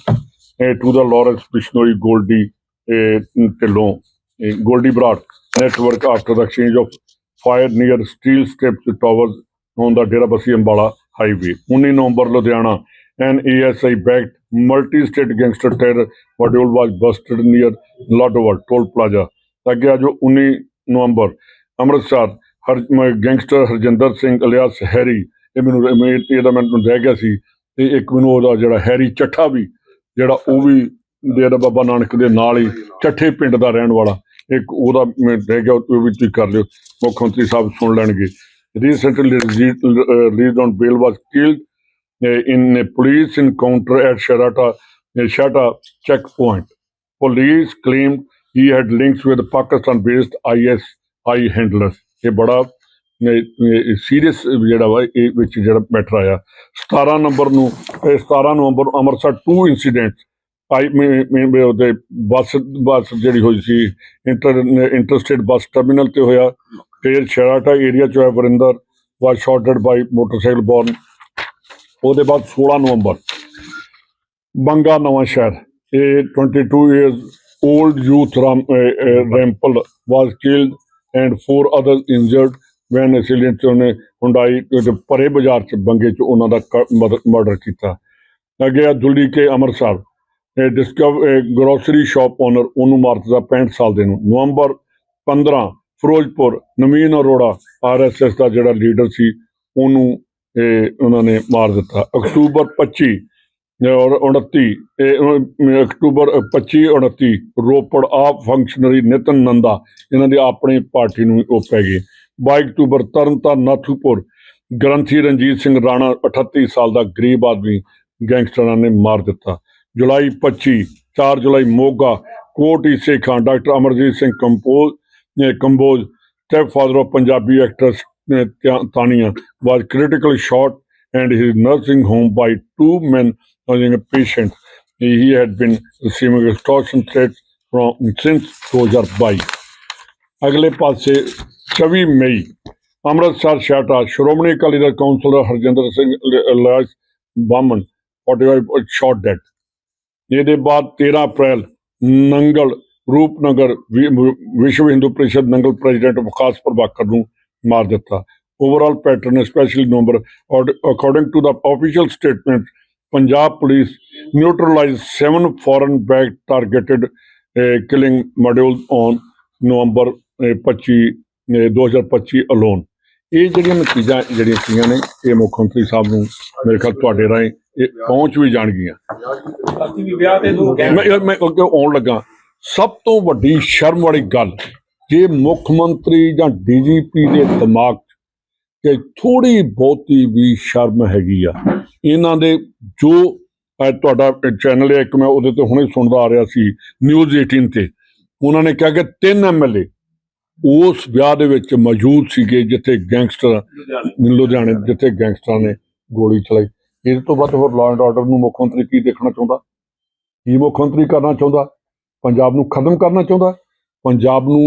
to the Lawrence Bishnoi Goldy Dhillon Goldy Brar network after the exchange of fire near steel step towers on the Dera Bassi Ambala highway 19 November Ludhiana an ASI backed multi state gangster terror module was busted near Lodwar toll plaza ਅੱਗੇ ਆਜੋ 19 November Amritsar ਹਰ gangster Harjinder Singh alias Harry, ਇਹ ਮੈਨੂੰ ਮੈਂ- ਇਹਦਾ ਮੈਨੂੰ ਰਹਿ ਗਿਆ ਸੀ ਤੇ ਇੱਕ ਮੈਨੂੰ ਉਹਦਾ ਜਿਹੜਾ ਹੈਰੀ ਚੱਠਾ ਵੀ, ਜਿਹੜਾ ਉਹ ਵੀ ਡੇਰਾ ਬਾਬਾ ਨਾਨਕ ਦੇ ਨਾਲ ਹੀ ਚੱਠੇ ਪਿੰਡ ਦਾ ਰਹਿਣ ਵਾਲਾ, ਇੱਕ ਉਹਦਾ ਮੈਂ ਰਹਿ ਗਿਆ, ਉਹ ਵੀ ਤੁਸੀਂ ਕਰ ਲਿਓ, ਮੁੱਖ ਮੰਤਰੀ ਸਾਹਿਬ ਸੁਣ ਲੈਣਗੇ recently released on bail was killed in a police encounter at Sharata eh, Shata checkpoint. Police claimed he had links with Pakistan-based ISI handlers. ਇਹ ਬੜਾ ਸੀਰੀਅਸ ਜਿਹੜਾ ਵਾ ਇਹ ਵਿੱਚ ਜਿਹੜਾ ਮੈਟਰ ਆਇਆ। 17 ਨੰਬਰ ਨੂੰ ਇਹ 17 ਨਵੰਬਰ ਨੂੰ ਅੰਮ੍ਰਿਤਸਰ ਟੂ ਇਨਸੀਡੈਂਟ ਆਈ ਮੈਂ ਉਹਦੇ ਬੱਸ ਬੱਸ ਜਿਹੜੀ ਹੋਈ ਸੀ ਇੰਟਰ ਇੰਟਰਸਟੇਟ ਬੱਸ ਟਰਮੀਨਲ ਤੇ ਹੋਇਆ। ਫਿਰ ਸ਼ਰਾਟਾ ਏਰੀਆ ਚ ਹੋਇਆ Varinder was shot by motorcycle borne ਉਹਦੇ ਬਾਅਦ 16 ਨਵੰਬਰ ਬੰਗਾ ਨਵਾਂ ਸ਼ਹਿਰ। a 22 years old youth Ram, uh, uh, and killed other injured one injured 'ਚ ਉਹਨੇ ਹੁੰਡਾਈ ਦੇ ਪਰੇ ਬਾਜ਼ਾਰ ਚ ਬੰਗੇ ਚ ਉਹਨਾਂ ਦਾ ਮਰਡਰ ਕੀਤਾ। ਅੱਗੇ ਆ ਦੁੱਲੀ ਕੇ ਅੰਮ੍ਰਿਤਸਰ ਇਹ ਡਿਸਕਵਰ ਗਰੋਸਰੀ ਸ਼ਾਪ ਓਨਰ ਉਹਨੂੰ ਮਾਰ ਦਿੱਤਾ 65 ਸਾਲ ਦੇ ਨੂੰ। ਨਵੰਬਰ 15 ਫਿਰੋਜ਼ਪੁਰ, ਨਵੀਨ ਅਰੋੜਾ ਆਰਐਸਐਸ ਦਾ ਜਿਹੜਾ ਲੀਡਰ ਸੀ, ਉਹਨੂੰ ਇਹ, ਉਹਨਾਂ ਨੇ ਮਾਰ ਦਿੱਤਾ। ਅਕਤੂਬਰ 25 29 ਇਹ ਅਕਤੂਬਰ 25 29 ਰੋਪੜ ਆਪ ਫੰਕਸ਼ਨਰੀ ਨਿਤਨ ਨੰਦਾ, ਇਹਨਾਂ ਦੀ ਆਪਣੀ ਪਾਰਟੀ ਨੂੰ ਉਹ ਪੈ ਗਏ 22 ਅਕਤੂਬਰ ਤਰਨਤਾਰਨ ਨਾਥੂਪੁਰ, ਗ੍ਰੰਥੀ ਰਣਜੀਤ ਸਿੰਘ ਰਾਣਾ 38 ਸਾਲ ਦਾ ਗਰੀਬ ਆਦਮੀ, ਗੈਂਗਸਟਰਾਂ ਨੇ ਮਾਰ ਦਿੱਤਾ। July 25 4 July Moga, Kot Ise Khan doctor Amarjit Singh Kamboj Kamboj step father of Punjabi actress Tania was critical shot and his nursing home by two men causing a patient. He had been receiving extortion threats from since 2022. ਅਗਲੇ ਪਾਸੇ 24 May Amritsar ਛਾਟਾ Shiromani Akali Dal councillor Harjinder Singh ਲਾਜ ਬਾਮਨ 45 shot dad ਇਹਦੇ ਬਾਅਦ 13 ਅਪ੍ਰੈਲ Nangal Rupnagar Vishwa Hindu Parishad Nangal president Vikas Prabhakar ਨੂੰ ਮਾਰ ਦਿੱਤਾ overall pattern specially number according to the official statement Punjab police neutralized seven foreign-backed targeted uh, killing modules on uh, 25, uh, 2025 alone. ਇਹ ਜਿਹੜੀਆਂ ਨਤੀਜਾ ਜਿਹੜੀਆਂ ਸੀਗੀਆਂ ਨੇ ਇਹ ਮੁੱਖ ਮੰਤਰੀ ਸਾਹਿਬ ਨੂੰ ਮੇਰੇ ਖਿਆਲ ਤੁਹਾਡੇ ਰਾਹੀਂ ਇਹ ਪਹੁੰਚ ਵੀ ਜਾਣਗੀਆਂ ਮੈਂ ਮੈਂ ਅੱਗੇ ਆਉਣ ਲੱਗਾ ਸਭ ਤੋਂ ਵੱਡੀ ਸ਼ਰਮ ਵਾਲੀ ਗੱਲ ਜੇ ਮੁੱਖ ਮੰਤਰੀ ਜਾਂ ਡੀਜੀਪੀ ਦੇ ਦਿਮਾਗ ਕਿ ਥੋੜੀ ਬਹੁਤੀ ਵੀ ਸ਼ਰਮ ਹੈਗੀ ਆ। ਇਹਨਾਂ ਦੇ ਜੋ ਤੁਹਾਡਾ ਚੈਨਲ ਹੈ ਇੱਕ ਮੈਂ ਉਹਦੇ ਤੇ ਹੁਣੇ ਸੁਣਦਾ ਆ ਰਿਹਾ ਸੀ ਨਿਊਜ਼ 18 ਤੇ। ਉਹਨਾਂ ਨੇ ਕਿਹਾ ਕਿ ਤਿੰਨ ਐਮਐਲਏ ਉਸ ਵਿਆਹ ਦੇ ਵਿੱਚ ਮੌਜੂਦ ਸੀਗੇ ਜਿੱਥੇ ਗੈਂਗਸਟਰ ਲੁਧਿਆਣੇ। ਜਿੱਥੇ ਗੈਂਗਸਟਰਾਂ ਨੇ ਗੋਲੀ ਚਲਾਈ। ਇਸ ਤੋਂ ਵੱਧ ਹੋਰ ਲਾਅ ਐਂਡ ਆਰਡਰ ਨੂੰ ਮੁੱਖ ਮੰਤਰੀ ਕੀ ਦੇਖਣਾ ਚਾਹੁੰਦਾ? ਕੀ ਮੁੱਖ ਮੰਤਰੀ ਕਰਨਾ ਚਾਹੁੰਦਾ? ਪੰਜਾਬ ਨੂੰ ਖਤਮ ਕਰਨਾ ਚਾਹੁੰਦਾ? ਪੰਜਾਬ ਨੂੰ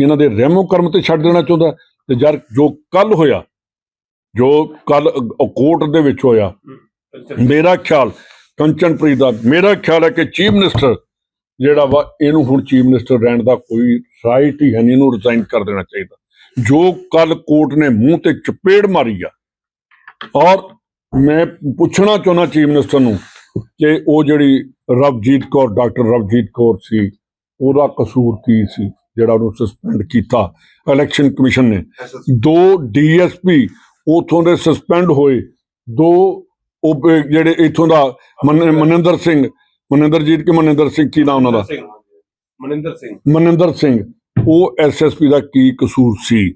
ਇਹਨਾਂ ਦੇ ਰਹਿਮੋ ਕਰਮ ਤੇ ਛੱਡ ਦੇਣਾ ਚਾਹੁੰਦਾ? ਤੇ ਯਾਰ ਜੋ ਕੱਲ ਹੋਇਆ ਜੋ ਕੱਲ ਕੋਰਟ ਦੇ ਵਿੱਚ ਹੋਇਆ ਮੇਰਾ ਖਿਆਲ ਕੰਚਨਪ੍ਰੀਤ ਦਾ ਮੇਰਾ ਖਿਆਲ ਹੈ ਕਿ ਚੀਫ ਮਿਨਿਸਟਰ ਜਿਹੜਾ ਵਾ ਇਹਨੂੰ ਹੁਣ ਚੀਫ ਮਿਨਿਸਟਰ ਰਹਿਣ ਦਾ ਕੋਈ ਰਾਈਟ ਹੀ ਹੈ ਨਹੀਂ ਇਹਨੂੰ ਰਿਜ਼ਾਈਨ ਕਰ ਦੇਣਾ ਚਾਹੀਦਾ। ਜੋ ਕੱਲ ਕੋਰਟ ਨੇ ਮੂੰਹ ਤੇ ਚਪੇੜ ਮਾਰੀ ਆ ਔਰ ਮੈਂ ਪੁੱਛਣਾ ਚਾਹੁੰਦਾ ਚੀਫ ਮਿਨਿਸਟਰ ਨੂੰ ਕਿ ਉਹ ਜਿਹੜੀ ਰਵਜੀਤ ਕੌਰ ਡਾਕਟਰ ਰਵਜੀਤ ਕੌਰ ਸੀ ਉਹਦਾ ਕਸੂਰ ਕੀ ਸੀ? ਜਿਹੜਾ ਉਹਨੂੰ ਸਸਪੈਂਡ ਕੀਤਾ। ਇਲੈਕਸ਼ਨ ਕਮਿਸ਼ਨ ਨੇ। ਦੋ ਡੀਐਸਪੀ ਉਥੋਂ ਦੇ ਸਸਪੈਂਡ ਹੋਏ। ਦੋ ਉਹ ਜਿਹੜੇ ਇਥੋਂ ਦਾ ਮਨ- ਮਨਿੰਦਰ ਸਿੰਘ ਮਨਿੰਦਰਜੀਤ ਕੇ ਮਨਿੰਦਰ ਸਿੰਘ ਕੀ ਨਾਮ ਉਹਨਾਂ ਦਾ? ਮਨਿੰਦਰ ਸਿੰਘ ਮਨਿੰਦਰ ਸਿੰਘ। ਉਹ ਐਸਐਸਪੀ ਦਾ ਕੀ ਕਸੂਰ ਸੀ?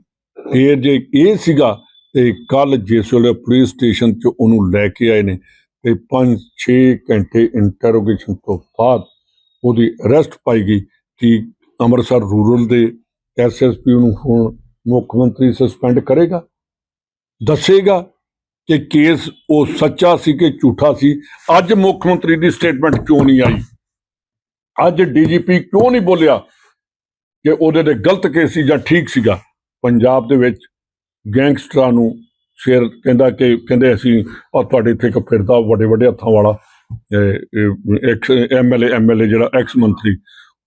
ਇਹ ਜੇ ਇਹ ਸੀਗਾ ਤੇ ਕੱਲ ਜਿਸ ਵੇਲੇ ਪੁਲਿਸ ਸਟੇਸ਼ਨ 'ਚ ਉਹਨੂੰ ਲੈ ਕੇ ਆਏ ਨੇ ਤੇ 5-6 ਘੰਟੇ ਇੰਟਰੋਗੇਸ਼ਨ ਤੋਂ ਬਾਅਦ ਉਹਦੀ ਅਰੈਸਟ ਪਾਈ ਗਈ ਕਿ ਅੰਮ੍ਰਿਤਸਰ ਰੂਰਲ ਦੇ ਐਸਐਸਪੀ ਨੂੰ ਹੁਣ ਮੁੱਖ ਮੰਤਰੀ ਸਸਪੈਂਡ ਕਰੇਗਾ। ਦੱਸੇਗਾ ਕਿ ਕੇਸ ਉਹ ਸੱਚਾ ਸੀ ਕਿ ਝੂਠਾ ਸੀ। ਅੱਜ ਮੁੱਖ ਮੰਤਰੀ ਦੀ ਸਟੇਟਮੈਂਟ ਕਿਉਂ ਨਹੀਂ ਆਈ? ਅੱਜ ਡੀਜੀਪੀ ਕਿਉਂ ਨਹੀਂ ਬੋਲਿਆ ਕਿ ਉਹਦੇ ਤੇ ਗਲਤ ਕੇਸ ਸੀ ਜਾਂ ਠੀਕ ਸੀਗਾ? ਪੰਜਾਬ ਦੇ ਵਿੱਚ ਗੈਂਗਸਟਰਾਂ ਨੂੰ ਫਿਰ ਕਹਿੰਦਾ ਕਿ ਕਹਿੰਦੇ ਅਸੀਂ ਆ ਤੁਹਾਡੇ ਇੱਥੇ ਇੱਕ ਫਿਰਦਾ ਵੱਡੇ ਵੱਡੇ ਹੱਥਾਂ ਵਾਲਾ ਐਕਸ ਐਮਐਲਏ ਐਮਐਲਏ ਜਿਹੜਾ ਐਕਸ ਮੰਤਰੀ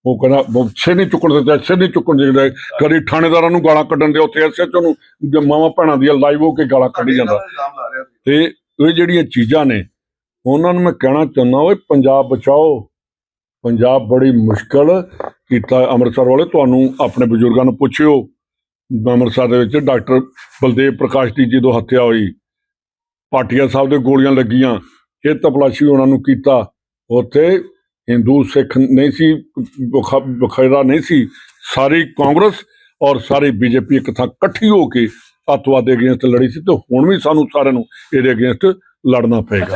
ਉਹ ਕਹਿੰਦਾ ਉਹ ਸਿਰ ਨਹੀਂ ਚੁੱਕਣ ਦਿੰਦਾ ਸਿਰ ਨਹੀਂ ਚੁੱਕਣ ਦਿੰਦਾ। ਕਦੀ ਥਾਣੇਦਾਰਾਂ ਨੂੰ ਗਾਲਾਂ ਕੱਢਣ ਦੇ ਉੱਥੇ ਐਸਐਚਓ ਨੂੰ ਜੇ ਮਾਵਾਂ ਭੈਣਾਂ ਦੀਆਂ ਲਾਈਵ ਹੋ ਕੇ ਗਾਲਾਂ ਕੱਢੀ ਜਾਂਦਾ। ਇਲਜ਼ਾਮ ਲਾ ਰਿਹਾ ਸੀ। ਤੇ ਇਹ ਜਿਹੜੀਆਂ ਚੀਜ਼ਾਂ ਨੇ ਉਹਨਾਂ ਨੂੰ ਮੈਂ ਕਹਿਣਾ ਚਾਹੁੰਦਾ ਓਏ ਪੰਜਾਬ ਬਚਾਓ। ਪੰਜਾਬ ਬੜੀ ਮੁਸ਼ਕਲ ਕੀਤਾ ਅੰਮ੍ਰਿਤਸਰ ਵਾਲੇ ਤੁਹਾਨੂੰ ਆਪਣੇ ਬਜ਼ੁਰਗਾਂ ਨੂੰ ਪੁੱਛਿਓ। ਅੰਮ੍ਰਿਤਸਰ ਦੇ ਵਿੱਚ ਡਾਕਟਰ ਬਲਦੇਵ ਪ੍ਰਕਾਸ਼ ਦੀ ਜਦੋਂ ਹੱਤਿਆ ਹੋਈ ਪਾਟੀਆ ਸਾਹਿਬ ਦੇ ਗੋਲੀਆਂ ਲੱਗੀਆਂ ਇਹ ਤਪਲਾਸ਼ੀ ਉਹਨਾਂ ਨੂੰ ਕੀਤਾ। ਉੱਥੇ ਹਿੰਦੂ, ਸਿੱਖ ਨਹੀਂ ਸੀ, ਬਖ- ਬਖੇਰਾ ਨਹੀਂ ਸੀ, ਸਾਰੀ ਕਾਂਗਰਸ ਔਰ ਸਾਰੀ ਬੀਜੇਪੀ ਇੱਕ ਥਾਂ ਇਕੱਠੀ ਹੋ ਕੇ ਅੱਤਵਾਦ ਦੇ ਅਗੇਂਸਟ ਲੜੀ ਸੀ ਤੇ ਹੁਣ ਵੀ ਸਾਨੂੰ ਸਾਰਿਆਂ ਨੂੰ ਇਹਦੇ ਅਗੇਂਸਟ ਲੜਨਾ ਪਏਗਾ।